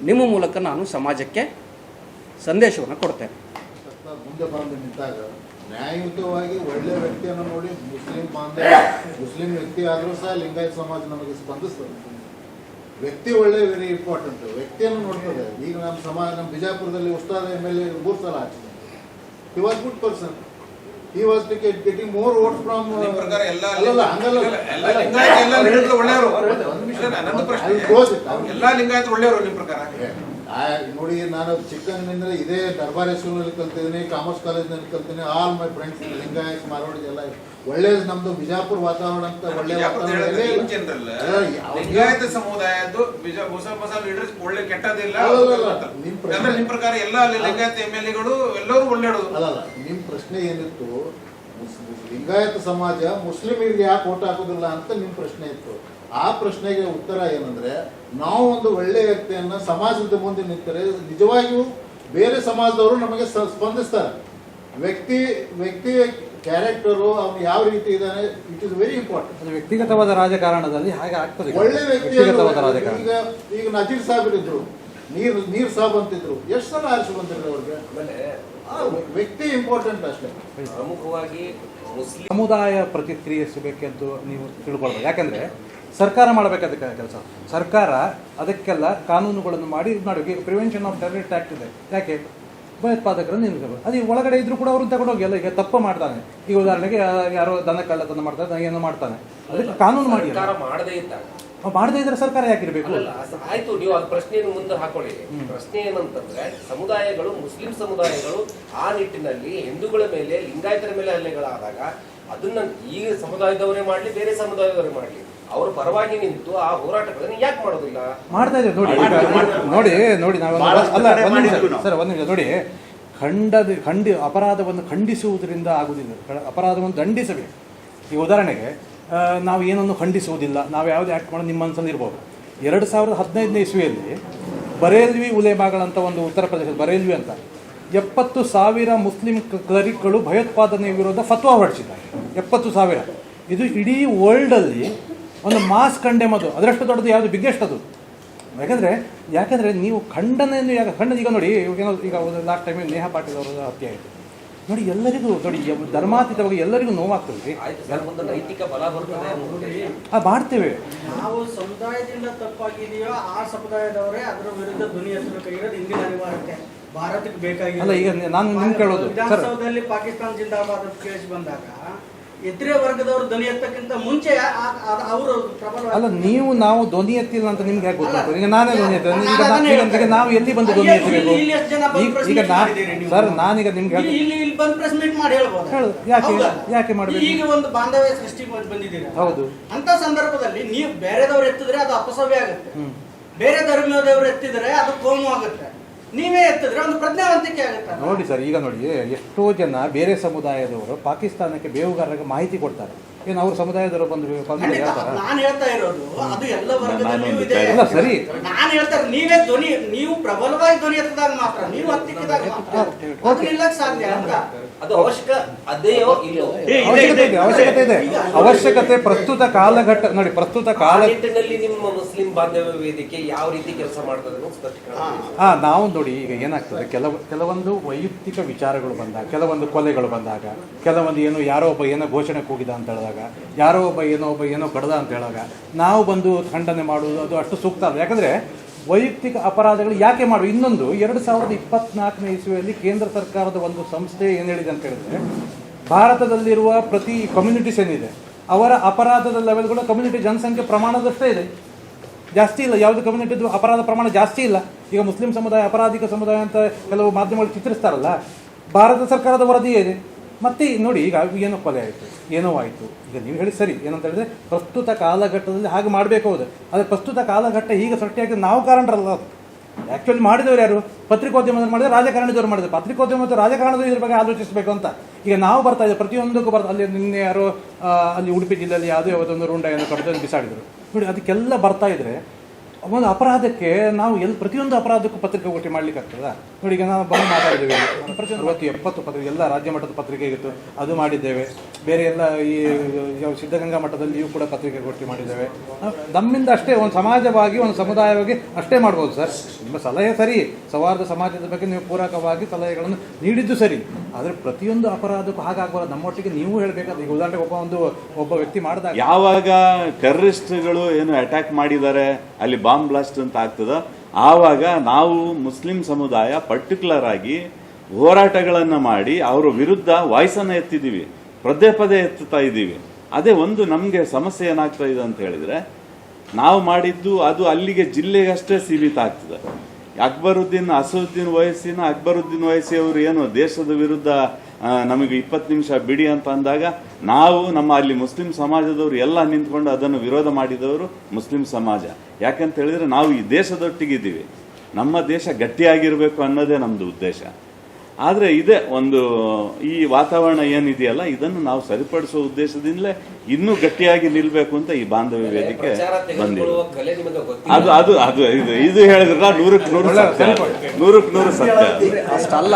ನಿಮ್ಮ ಮೂಲಕ ನಾನು ಸಮಾಜಕ್ಕೆ ಸಂದೇಶವನ್ನು ಕೊಡ್ತೇನೆ. ಮುಂದೆ ಬಂದು ನಿಂತಾಗ ನ್ಯಾಯಯುತವಾಗಿ ಒಳ್ಳೆ ವ್ಯಕ್ತಿಯನ್ನು ನೋಡಿ ಮುಸ್ಲಿಂ ಬಾಂಧವ ಮುಸ್ಲಿಂ ವ್ಯಕ್ತಿ ಆದರೂ ಸಹ ಲಿಂಗಾಯತ ಸಮಾಜ ನಮಗೆ ಸ್ಪಂದಿಸ್ತದೆ. ವ್ಯಕ್ತಿ ಒಳ್ಳೆ ವೆರಿ ಇಂಪಾರ್ಟೆಂಟ್ ವ್ಯಕ್ತಿಯನ್ನು ನೋಡ್ತದೆ. ಈಗ ನಮ್ಮ ಸಮಾಜ, ನಮ್ಮ ಬಿಜಾಪುರದಲ್ಲಿ ಉಸ್ತಾದ ಎಂ ಎಲ್ ಎ ಮೂರು ಸಲ ಹಾಕಿದೆ he was person he was getting more vote from ನಿಮ್ ಪ್ರಕಾರ ಎಲ್ಲ ಅಲ್ಲಲ್ಲ ಹಂಗಲ್ಲ ಎಲ್ಲ ಲಿಂಗಾಯತ ಒಳ್ಳೆಯವರು. ನಂದು ಪ್ರಶ್ನೆ. ಎಲ್ಲ ಒಳ್ಳೆಯವರು ಪ್ರಕಾರ? ನೋಡಿ ನಾನು ಚಿಕ್ಕಂದಿನಿಂದ ಇದೇ ದರ್ಬಾರ್ ಸ್ಕೂಲಲ್ಲಿ ಕಲ್ತಿದ್ದೀನಿ ಕಾಮರ್ಸ್ ಕಾಲೇಜ್ನಲ್ಲಿ ಕಲ್ತೀನಿ all my friends Lingayat Marwadi ಎಲ್ಲ ಒಳ್ಳೆ ನಮ್ದು ಬಿಜಾಪುರ ವಾತಾವರಣ ಅಂತ ಒಳ್ಳೆ ಅಲ್ಲ, ಲಿಂಗಾಯತ ಸಮುದಾಯದ್ದು ಹೊಸ ಹೊಸ ಲೀಡರ್ಸ್ ಒಳ್ಳೆ ಕೆಟ್ಟದಿಲ್ಲ ಅಲ್ಲ, ಅಲ್ಲ, ಅಲ್ಲ. ನಿಮ್ ಪ್ರಶ್ನೆ- ಅಂದ್ರೆ ನಿಮ್ ಪ್ರಕಾರ ಎಲ್ಲ ಅಲ್ಲಿ ಲಿಂಗಾಯತ ಎಂ ಎಲ್ ಎಗಳು ಎಲ್ಲರೂ ಒಳ್ಳೆಯದು ಅಲ್ಲಲ್ಲ ನಿಮ್ಮ ಪ್ರಶ್ನೆ ಏನಿತ್ತು? ಲಿಂಗಾಯತ ಸಮಾಜ ಮುಸ್ಲಿಮರಿಗೆ ಯಾಕೆ ಓಟ್ ಹಾಕೋದಿಲ್ಲ ಅಂತ ನಿಮ್ಮ ಪ್ರಶ್ನೆ ಇತ್ತು. ಆ ಪ್ರಶ್ನೆಗೆ ಉತ್ತರ ಏನಂದ್ರೆ ನಾವು ಒಂದು ಒಳ್ಳೆ ವ್ಯಕ್ತಿಯನ್ನ ಸಮಾಜದ ಮುಂದೆ ನಿಂತರೆ ನಿಜವಾಗಿಯೂ ಬೇರೆ ಸಮಾಜದವರು ನಮಗೆ ಸ್ಪಂದಿಸ್ತಾರೆ. ವ್ಯಕ್ತಿ ವ್ಯಕ್ತಿ ಕ್ಯಾರೆಕ್ಟರು ಅವನು ಯಾವ ರೀತಿ ಇದ್ದಾನೆ ಇಟ್ ಇಸ್ ವೆರಿ ಇಂಪಾರ್ಟೆಂಟ್ ಅದು ವ್ಯಕ್ತಿಗತವಾದ ರಾಜಕಾರಣದಲ್ಲಿ ಹಾಗೆ ಆಗ್ತದೆ ಒಳ್ಳೆ ವ್ಯಕ್ತಿ ವ್ಯಕ್ತಿಗತವಾದ ರಾಜಕಾರಣ. ಈಗ ಈಗ ನಜೀರ್ ಸಾಹೇಬ್ ಇದ್ರು ನೀರ್ ನೀರ್ ಸಾಬ್ ಅಂತಿದ್ರು ಎಷ್ಟು ಸಲ ಆರಿಸಿ ಬಂದಿದ್ರು ಅವ್ರಿಗೆ? ಆಮೇಲೆ ಆ, ವ್ಯಕ್ತಿ ಇಂಪಾರ್ಟೆಂಟ್ ಅಷ್ಟೇ. ಪ್ರಮುಖವಾಗಿ ಮುಸ್ಲಿಂ ಸಮುದಾಯ ಪ್ರತಿಕ್ರಿಯಿಸಬೇಕೆಂದು ನೀವು ತಿಳ್ಕೊಳ್ಬೇಕು. ಯಾಕಂದ್ರೆ ಸರ್ಕಾರ ಮಾಡಬೇಕಾದ ಕೆಲಸ. ಸರ್ಕಾರ ಅದಕ್ಕೆಲ್ಲ ಕಾನೂನುಗಳನ್ನು ಮಾಡಿ ಇದು ಮಾಡಬೇಕು ಈಗ ಪ್ರಿವೆನ್ಷನ್ ಆಫ್ ಟೆರರಿಸ್ಟ್ ಆಕ್ಟ್ ಇದೆ. ಯಾಕೆ? ಭಯೋತ್ಪಾದಕರನ್ನು ನಿಲ್ಲಿಸಬಹುದು ಅದು ಒಳಗಡೆ ಇದ್ರೂ ಕೂಡ ಅವ್ರನ್ನ ತಗೊಂಡೋಗಿ ಎಲ್ಲ ಈಗ ತಪ್ಪು ಮಾಡ್ತಾನೆ. ಈಗ ಉದಾಹರಣೆಗೆ ಯಾರೋ ದನ ಕಳ್ಳತನ ಮಾಡ್ತಾನೆ ಏನೋ ಮಾಡ್ತಾನೆ. ಅದಕ್ಕೆ ಕಾನೂನು ಮಾಡಿ ಮಾಡದೇ ಇದ್ದಾಗ ಮಾಡದೇ ಇದ್ರೆ ಸರ್ಕಾರ ಯಾಕಿರ್ಬೇಕು? ಆಯ್ತು ನೀವು ಅದು ಪ್ರಶ್ನೆಯನ್ನು ಮುಂದೆ ಹಾಕೊಳ್ಳಿ. ಪ್ರಶ್ನೆ ಏನಂತಂದ್ರೆ ಸಮುದಾಯಗಳು ಮುಸ್ಲಿಂ ಸಮುದಾಯಗಳು ಆ ನಿಟ್ಟಿನಲ್ಲಿ ಹಿಂದೂಗಳ ಮೇಲೆ ಲಿಂಗಾಯತರ ಮೇಲೆ ಹಲ್ಲೆಗಳಾದಾಗ ಅದನ್ನ ಈ ಸಮುದಾಯದವರೇ ಮಾಡ್ಲಿ ಬೇರೆ ಸಮುದಾಯದವರೇ ಮಾಡ್ಲಿ. ಅವರು ಪರವಾಗಿ ನಿಂತು ಆ ಹೋರಾಟಗಳನ್ನು ಯಾಕೆ ಮಾಡೋದಿಲ್ಲ? ಮಾಡ್ತಾ ಇದ್ದೇವೆ ನೋಡಿ. ನೋಡಿ ನೋಡಿ ನಾವು ಅಲ್ಲ ಒಂದು ನಿಮಿಷ. ಸರ್ ಒಂದು ನಿಮಿಷ ನೋಡಿ. ಖಂಡದ ಖಂಡಿ ಅಪರಾಧವನ್ನು ಖಂಡಿಸುವುದರಿಂದ ಆಗುವುದಿಲ್ಲ. ಅಪರಾಧವನ್ನು ದಂಡಿಸಬೇಕು. ಈ ಉದಾಹರಣೆಗೆ ನಾವು ಏನನ್ನು ಖಂಡಿಸುವುದಿಲ್ಲ ನಾವು ಯಾವುದೇ ಆ್ಯಕ್ಟ್ ಮಾಡೋದು ನಿಮ್ಮ ಮನಸ್ಸಲ್ಲಿ ಇರ್ಬೋದು. ಎರಡು ಸಾವಿರದ ಹದಿನೈದನೇ ಇಸ್ವಿಯಲ್ಲಿ ಬರೇಲ್ವಿ ಉಲೇಮಾಗಳಂತ ಒಂದು ಉತ್ತರ ಪ್ರದೇಶದ ಬರೇಲ್ವಿ ಅಂತ. ಎಪ್ಪತ್ತು ಸಾವಿರ ಮುಸ್ಲಿಂ ಕ್ಲರಿಕ್ಗಳು ಭಯೋತ್ಪಾದನೆ ವಿರೋಧ ಫತ್ವಾ ಹೊರಡಿಸಿದ್ದಾರೆ. ಎಪ್ಪತ್ತು ಸಾವಿರ. ಇದು ಇಡೀ ವರ್ಲ್ಡಲ್ಲಿ ಒಂದು ಮಾಸ್ ಕಂಡೆಮ್ ಅದು ಅದರಷ್ಟು ದೊಡ್ಡದು ಯಾವುದು ಬಿಗ್ಗೆಸ್ಟ್ ಅದು ಯಾಕಂದರೆ ಯಾಕಂದರೆ ನೀವು ಖಂಡನೆಯನ್ನು ಯಾಕೆ ಖಂಡನೆ ಈಗ ನೋಡಿ ಏನೋ ಈಗ ಲಾಸ್ಟ್ ಟೈಮ್ ನೇಹ ಪಾಟೀಲ್ ಅವರ ಹತ್ಯೆ ಆಯಿತು. ನೋಡಿ ಎಲ್ಲರಿಗೂ ನೋಡಿ ಧರ್ಮಾತೀತವಾಗಿ ಎಲ್ಲರಿಗೂ ನೋವಾಗ್ತದೆ. ಆ ಮಾಡ್ತೇವೆ. ನಾವು ಸಮುದಾಯದಿಂದ ತಪ್ಪಾಗಿದೆಯೋ ಆ ಸಮುದಾಯದವರೇ ಅದರ ವಿರುದ್ಧ ಧ್ವನಿ ಎತ್ತಬೇಕಾಗಿರೋದು ಇಂದಿನ ಅನಿವಾರ್ಯತೆ ಭಾರತಕ್ಕೆ ಬೇಕಾಗಿ ಅಲ್ಲ, ಈಗ ನಾನು ನಿಮ್ಗೆ ಕೇಳೋದು, ಸರ್. ವಿಧಾನಸೌಧದಲ್ಲಿ ಪಾಕಿಸ್ತಾನ ಜಿಂದಾಬಾದ್ ಕೇಸ್ ಬಂದಾಗ ಎತ್ತರೆ ವರ್ಗದವರು ಧ್ವನಿ ಎತ್ತಕ್ಕಿಂತ ಮುಂಚೆ ಅವರು ಪ್ರಬಲ ಅಲ್ಲ ನೀವು ನಾವು ಧ್ವನಿ ಎತ್ತಿಲ್ಲ ಅಂತ ನಿಮ್ಗೆ ಹೇಗೆ ಗೊತ್ತಾಗ್ತದೆ ಈಗ ನಾನೇ ಧ್ವನಿ ಎತ್ತ ಈಗ ನಾವು ಎಲ್ಲಿ ಬಂದು ಧ್ವನಿ ಎತ್ತಬೇಕು ಈಗ-? ಸರ್ ನಾನೀಗ ನಿಮ್ಗೆ ಇಲ್ಲಿ ಇಲ್ಲಿ ಇಲ್ಲಿ ಬಂದು ಪ್ರೆಸ್ ಮೀಟ್ ಮಾಡಿ ಹೇಳ್ಬೋದು ಹೇಳು. ಯಾಕೆ? ಯಾಕೆ ಮಾಡಬೇಕು ಈಗ ಒಂದು ಬಾಂಧವ್ಯ ಸೃಷ್ಟಿ ಬಂದಿದ್ದೀರಾ ಹೌದು. ಅಂತ ಸಂದರ್ಭದಲ್ಲಿ ನೀವು ಬೇರೆದವ್ರು ಎತ್ತಿದ್ರೆ ಅದು ಅಪಸವ್ಯ ಆಗುತ್ತೆ ಬೇರೆ ಧರ್ಮದವರು ಎತ್ತಿದ್ರೆ ಅದು ಕೋಮು ಆಗುತ್ತೆ ನೀವೇ ಎತ್ತಿದ್ರೆ, ಒಂದು ಪ್ರಜ್ಞಾವಂತಿಕೆ ನೋಡಿ ಸರ್, ಈಗ ನೋಡಿ, ಎಷ್ಟೋ ಜನ ಬೇರೆ ಸಮುದಾಯದವರು ಪಾಕಿಸ್ತಾನಕ್ಕೆ ಬೇಹುಗಾರರಿಗೆ ಮಾಹಿತಿ ಕೊಡ್ತಾರೆ. ಏನು ಅವ್ರ ಸಮುದಾಯದವರು ಬಂದ್ರು ಹೇಳ್ತಾರ. ನಾನು ಹೇಳ್ತಾ ಇರೋದು ಅದು ಎಲ್ಲ ವರ್ಗದಲ್ಲಿಯೂ ನಾನೊಂದು ಇದೆ. ಅಲ್ಲ ಸರಿ. ನಾನು ಹೇಳ್ತಾರೆ ನೀವೇ ಧ್ವನಿ ನೀವು ಪ್ರಬಲವಾಗಿ ಧ್ವನಿ ಎತ್ತದಾಗ ಮಾತ್ರ ನೀವು ಹತ್ತಿಕ್ಕಿದಾಗ ಮಾತ್ರ. ಸಾಧ್ಯ ಅಂತ. ಅದು ಅವಶ್ಯಕ ಅದೇಯೋ ಇಲ್ಲೋ ಅವಶ್ಯಕತೆ ಇದೆ ಅವಶ್ಯಕತೆ ಇದೆ. ಅವಶ್ಯಕತೆ ಪ್ರಸ್ತುತ ಕಾಲಘಟ್ಟ ನೋಡಿ ಪ್ರಸ್ತುತ ಕಾಲ ನಿಟ್ಟಿನಲ್ಲಿ ನಿಮ್ಮ ಮುಸ್ಲಿಂ ಬಾಂಧವ್ಯ ವೇದಿಕೆ ಯಾವ ರೀತಿ ಕೆಲಸ ಮಾಡ್ತದೆ ಸ್ಪಷ್ಟೀಕರಣ. ಹಾ ನಾವು ನೋಡಿ ಈಗ ಏನಾಗ್ತದೆ ಕೆಲವು ಕೆಲವೊಂದು ವೈಯಕ್ತಿಕ ವಿಚಾರಗಳು ಬಂದಾಗ ಕೆಲವೊಂದು ಕೊಲೆಗಳು ಬಂದಾಗ ಕೆಲವೊಂದು ಏನು ಯಾರೋ ಒಬ್ಬ ಏನೋ ಘೋಷಣೆ ಕೂಗಿದ ಅಂತ ಹೇಳಿದಾಗ ಯಾರೋ ಒಬ್ಬ ಏನೋ ಒಬ್ಬ ಏನೋ ಕಡ್ದ ಅಂತ ಹೇಳಿದಾಗ ನಾವು ಬಂದು ಖಂಡನೆ ಮಾಡುವುದು ಅದು ಅಷ್ಟು ಸೂಕ್ತ ಅಲ್ಲ. ಯಾಕಂದ್ರೆ ವೈಯಕ್ತಿಕ ಅಪರಾಧಗಳು ಯಾಕೆ ಮಾಡುವ? ಇನ್ನೊಂದು, ಎರಡು ಸಾವಿರದ ಇಪ್ಪತ್ನಾಲ್ಕನೇ ಇಸ್ವಿಯಲ್ಲಿ ಕೇಂದ್ರ ಸರ್ಕಾರದ ಒಂದು ಸಂಸ್ಥೆ ಏನು ಹೇಳಿದೆ ಅಂತ ಹೇಳಿದ್ರೆ, ಭಾರತದಲ್ಲಿರುವ ಪ್ರತಿ ಕಮ್ಯುನಿಟೀಸ್ ಏನಿದೆ, ಅವರ ಅಪರಾಧದ ಲೆವೆಲ್ಗಳು ಕಮ್ಯುನಿಟಿ ಜನಸಂಖ್ಯೆ ಪ್ರಮಾಣದಷ್ಟೇ ಇದೆ. ಜಾಸ್ತಿ ಇಲ್ಲ. ಯಾವುದೇ ಕಮ್ಯುನಿಟಿದು ಅಪರಾಧ ಪ್ರಮಾಣ ಜಾಸ್ತಿ ಇಲ್ಲ. ಈಗ ಮುಸ್ಲಿಂ ಸಮುದಾಯ, ಅಪರಾಧಿಕ ಸಮುದಾಯ ಅಂತ ಕೆಲವು ಮಾಧ್ಯಮಗಳು ಚಿತ್ರಿಸ್ತಾರಲ್ಲ, ಭಾರತ ಸರ್ಕಾರದ ವರದಿಯೇ ಇದೆ. ಮತ್ತೆ ನೋಡಿ, ಈಗ ಏನೋ ಕೊಲೆ ಆಯಿತು, ಏನೋ ಆಯಿತು. ಈಗ ನೀವು ಹೇಳಿ ಸರಿ, ಏನಂತ ಹೇಳಿದ್ರೆ ಪ್ರಸ್ತುತ ಕಾಲಘಟ್ಟದಲ್ಲಿ ಹಾಗೆ ಮಾಡಬೇಕು ಹೌದು. ಆದರೆ ಪ್ರಸ್ತುತ ಕಾಲಘಟ್ಟ ಈಗ ಸೃಷ್ಟಿಯಾಗಿ ನಾವು ಕಾರಣರಲ್ಲ ಅದು. ಆ್ಯಕ್ಚುಲಿ ಮಾಡಿದವರು ಯಾರು? ಪತ್ರಿಕೋದ್ಯಮದಲ್ಲಿ ಮಾಡಿದ್ರೆ ರಾಜಕಾರಣದವ್ರು ಮಾಡಿದ್ರು. ಪತ್ರಿಕೋದ್ಯಮ ಮತ್ತು ರಾಜಕಾರಣದ ಇದ್ರ ಬಗ್ಗೆ ಆಲೋಚಿಸಬೇಕು ಅಂತ. ಈಗ ನಾವು ಬರ್ತಾ ಇದ್ದೇವೆ ಪ್ರತಿಯೊಂದಕ್ಕೂ ಬರ್ತಾ ಅಲ್ಲಿ ನಿನ್ನೆ ಯಾರೋ ಅಲ್ಲಿ ಉಡುಪಿ ಜಿಲ್ಲೆಯಲ್ಲಿ ಯಾವುದೋ ಯಾವುದೊಂದು ರೂಂಡ ಏನೋ ಕಡ್ದು ಬಿಸಾಡಿದರು. ನೋಡಿ, ಅದಕ್ಕೆಲ್ಲ ಬರ್ತಾ ಇದ್ರೆ ಒಂದು ಅಪರಾಧಕ್ಕೆ ನಾವು ಎಲ್ಲಿ ಪ್ರತಿಯೊಂದು ಅಪರಾಧಕ್ಕೂ ಪತ್ರಿಕಾಗೋಷ್ಠಿ ಮಾಡ್ಲಿಕ್ಕೆ ಆಗ್ತದ? ನೋಡಿ, ಈಗ ನಾವು ಬಂದು ಮಾತಾಡಿದ್ದೇವೆ. ಅರವತ್ತು ಎಪ್ಪತ್ತು ಪತ್ರಿಕೆ ಎಲ್ಲ ರಾಜ್ಯ ಮಟ್ಟದ ಪತ್ರಿಕೆ ಇತ್ತು. ಅದು ಮಾಡಿದ್ದೇವೆ. ಬೇರೆ ಎಲ್ಲ ಈ ಸಿದ್ಧಗಂಗಾ ಮಟ್ಟದಲ್ಲಿಯೂ ಕೂಡ ಪತ್ರಿಕಾಗೋಷ್ಠಿ ಮಾಡಿದ್ದೇವೆ. ನಮ್ಮಿಂದ ಅಷ್ಟೇ, ಒಂದು ಸಮಾಜವಾಗಿ, ಒಂದು ಸಮುದಾಯವಾಗಿ ಅಷ್ಟೇ ಮಾಡ್ಬೋದು ಸರ್. ನಿಮ್ಮ ಸಲಹೆ ಸರಿ. ಸೌಹಾರ್ದ ಸಮಾಜದ ಬಗ್ಗೆ ನೀವು ಪೂರಕವಾಗಿ ಸಲಹೆಗಳನ್ನು ನೀಡಿದ್ದು ಸರಿ. ಆದರೆ ಪ್ರತಿಯೊಂದು ಅಪರಾಧಕ್ಕೂ ಹಾಗಾಗಬಾರ್ದು. ನಮ್ಮೊಟ್ಟಿಗೆ ನೀವು ಹೇಳಬೇಕಾದ್ರೆ, ಈಗ ಉದಾಹರಣೆಗೆ ಒಬ್ಬ ಒಂದು, ಒಬ್ಬ ವ್ಯಕ್ತಿ ಮಾಡಿದಾಗ ಯಾವಾಗ ಟೆರರಿಸ್ಟ್ಗಳು ಏನು ಅಟ್ಯಾಕ್ ಮಾಡಿದ್ದಾರೆ, ಅಲ್ಲಿ ಬಾಂಬ್ ಬ್ಲಾಸ್ಟ್ ಅಂತ ಆಗ್ತದ. ಆವಾಗ ನಾವು ಮುಸ್ಲಿಂ ಸಮುದಾಯ ಪರ್ಟಿಕ್ಯುಲರ್ ಆಗಿ ಹೋರಾಟಗಳನ್ನು ಮಾಡಿ ಅವರ ವಿರುದ್ಧ ವಾಯ್ಸನ್ನು ಎತ್ತಿದ್ದೀವಿ. ಪದೇ ಪದೇ ಎತ್ತುತ್ತಾ ಇದ್ದೀವಿ. ಅದೇ ಒಂದು ನಮಗೆ ಸಮಸ್ಯೆ ಏನಾಗ್ತಾ ಇದೆ ಅಂತ ಹೇಳಿದ್ರೆ, ನಾವು ಮಾಡಿದ್ದು ಅದು ಅಲ್ಲಿಗೆ ಜಿಲ್ಲೆಗಷ್ಟೇ ಸೀಮಿತ ಆಗ್ತದೆ. ಅಕ್ಬರುದ್ದೀನ್, ಅಸದುದ್ದೀನ್, ವಯಸ್ಸಿನ ಅಕ್ಬರುದ್ದೀನ್ ವಯಸ್ಸಿ ಅವರು ಏನು ದೇಶದ ವಿರುದ್ಧ ನಮಗೆ ಇಪ್ಪತ್ತು ನಿಮಿಷ ಬಿಡಿ ಅಂತ ಅಂದಾಗ ನಾವು ನಮ್ಮ ಅಲ್ಲಿ ಮುಸ್ಲಿಂ ಸಮಾಜದವರು ಎಲ್ಲ ನಿಂತ್ಕೊಂಡು ಅದನ್ನು ವಿರೋಧ ಮಾಡಿದವರು ಮುಸ್ಲಿಂ ಸಮಾಜ. ಯಾಕಂತ ಹೇಳಿದ್ರೆ ನಾವು ಈ ದೇಶದೊಟ್ಟಿಗಿದ್ದೀವಿ ನಮ್ಮ ದೇಶ ಗಟ್ಟಿಯಾಗಿರಬೇಕು ಅನ್ನೋದೇ ನಮ್ಮದು ಉದ್ದೇಶ. ಆದರೆ ಇದೆ ಒಂದು ಈ ವಾತಾವರಣ ಏನಿದೆಯಲ್ಲ ಇದನ್ನು ನಾವು ಸರಿಪಡಿಸುವ ಉದ್ದೇಶದಿಂದಲೇ ಇನ್ನೂ ಗಟ್ಟಿಯಾಗಿ ನಿಲ್ಲಬೇಕು ಅಂತ ಈ ಬಾಂಧವ್ಯ ವೇದಿಕೆ ಬಂದಿದೆ. ಅದು ಅದು ಅದು ಇದು ಇದು ಹೇಳಿದ್ರಲ್ಲ ನೂರಕ್ಕೆ ನೂರು ಸತ್ಯ. ನೂರಕ್ಕೆ ನೂರು ಸತ್ಯ. ಅಷ್ಟಲ್ಲ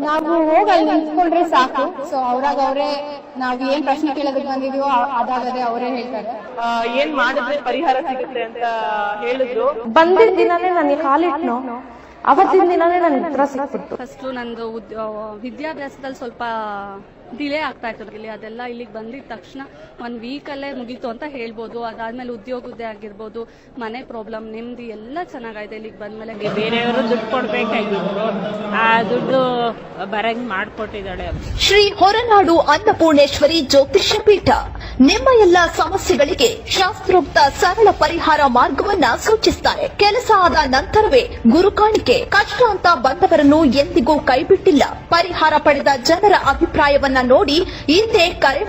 ನಾವು ಹೋಗಿ ಅಲ್ಲಿ ನಿಂತ್ಕೊಂಡ್ರೆ ಸಾಕು. ಸೊ ಅವ್ರಾಗ ಅವರೇ ನಾವ್ ಏನ್ ಪ್ರಶ್ನೆ ಕೇಳೋದಕ್ಕೆ ಬಂದಿದೀವೋ ಅದಾಗದೆ ಅವರೇ ಹೇಳ್ತಾರೆ. ಏನ್ ಮಾಡಿದ್ರೆ ಪರಿಹಾರ ಸಿಗುತ್ತೆ ಅಂತ ಹೇಳಿದ್ರು. ಬಂದಿದ್ದ ದಿನನೇ ನನಗೆ ಕಾಲಿಟ್ನು ಅವತ್ತಿನ ದಿನನೇ ನನ್ ಹತ್ರ ಸಿಕ್ಬಿಟ್ಟು ಫಸ್ಟ್ ನಂದು ಉದ್- ವಿದ್ಯಾಭ್ಯಾಸದಲ್ಲಿ ಸ್ವಲ್ಪ ಡಿಲೇ ಆಗ್ತಾ ಇತ್ತು ಇಲ್ಲಿ ಅದೆಲ್ಲ ಇಲ್ಲಿಗೆ ಬಂದಿದ ತಕ್ಷಣ ಒಂದು ವೀಕಲ್ಲೇ ಮುಗೀತು ಅಂತ ಹೇಳ್ಬೋದು. ಅದಾದ್ಮೇಲೆ ಉದ್ಯೋಗದ್ದೇ ಆಗಿರ್ಬೋದು ಮನೆ ಪ್ರಾಬ್ಲಮ್ ನೆಮ್ಮದಿ ಎಲ್ಲ ಚೆನ್ನಾಗಾಯ್ತು ಇಲ್ಲಿಗೆ ಬಂದ್ಮೇಲೆ. ಬೇರೆಯವರು ದುಡ್ಡು ಕೊಡ್ಬೇಕಾಗಿದ್ರು ಆ ದುಡ್ಡು ಬರಂಗ್ ಮಾಡ್ಕೊಟ್ಟಿದ್ದಾಳೆ ಶ್ರೀ ಹೊರನಾಡು ಅನ್ನಪೂರ್ಣೇಶ್ವರಿ ಜ್ಯೋತಿಷ್ಯ ಪೀಠ. ನಿಮ್ಮ ಎಲ್ಲ ಸಮಸ್ಯೆಗಳಿಗೆ ಶಾಸ್ತ್ರೋಕ್ತ ಸರಳ ಪರಿಹಾರ ಮಾರ್ಗವನ್ನ ಸೂಚಿಸುತ್ತಾರೆ ಕೆಲಸ ಆದ ನಂತರವೇ ಗುರು ಕಾಣಿಕೆ. ಕಷ್ಟ ಅಂತ ಬಂದವರನ್ನು ಎಂದಿಗೂ ಕೈಬಿಟ್ಟಿಲ್ಲ. ಪರಿಹಾರ ಪಡೆದ ಜನರ ಅಭಿಪ್ರಾಯವನ್ನ ನೋಡಿ ಹಿಂದೆ ಕರೆ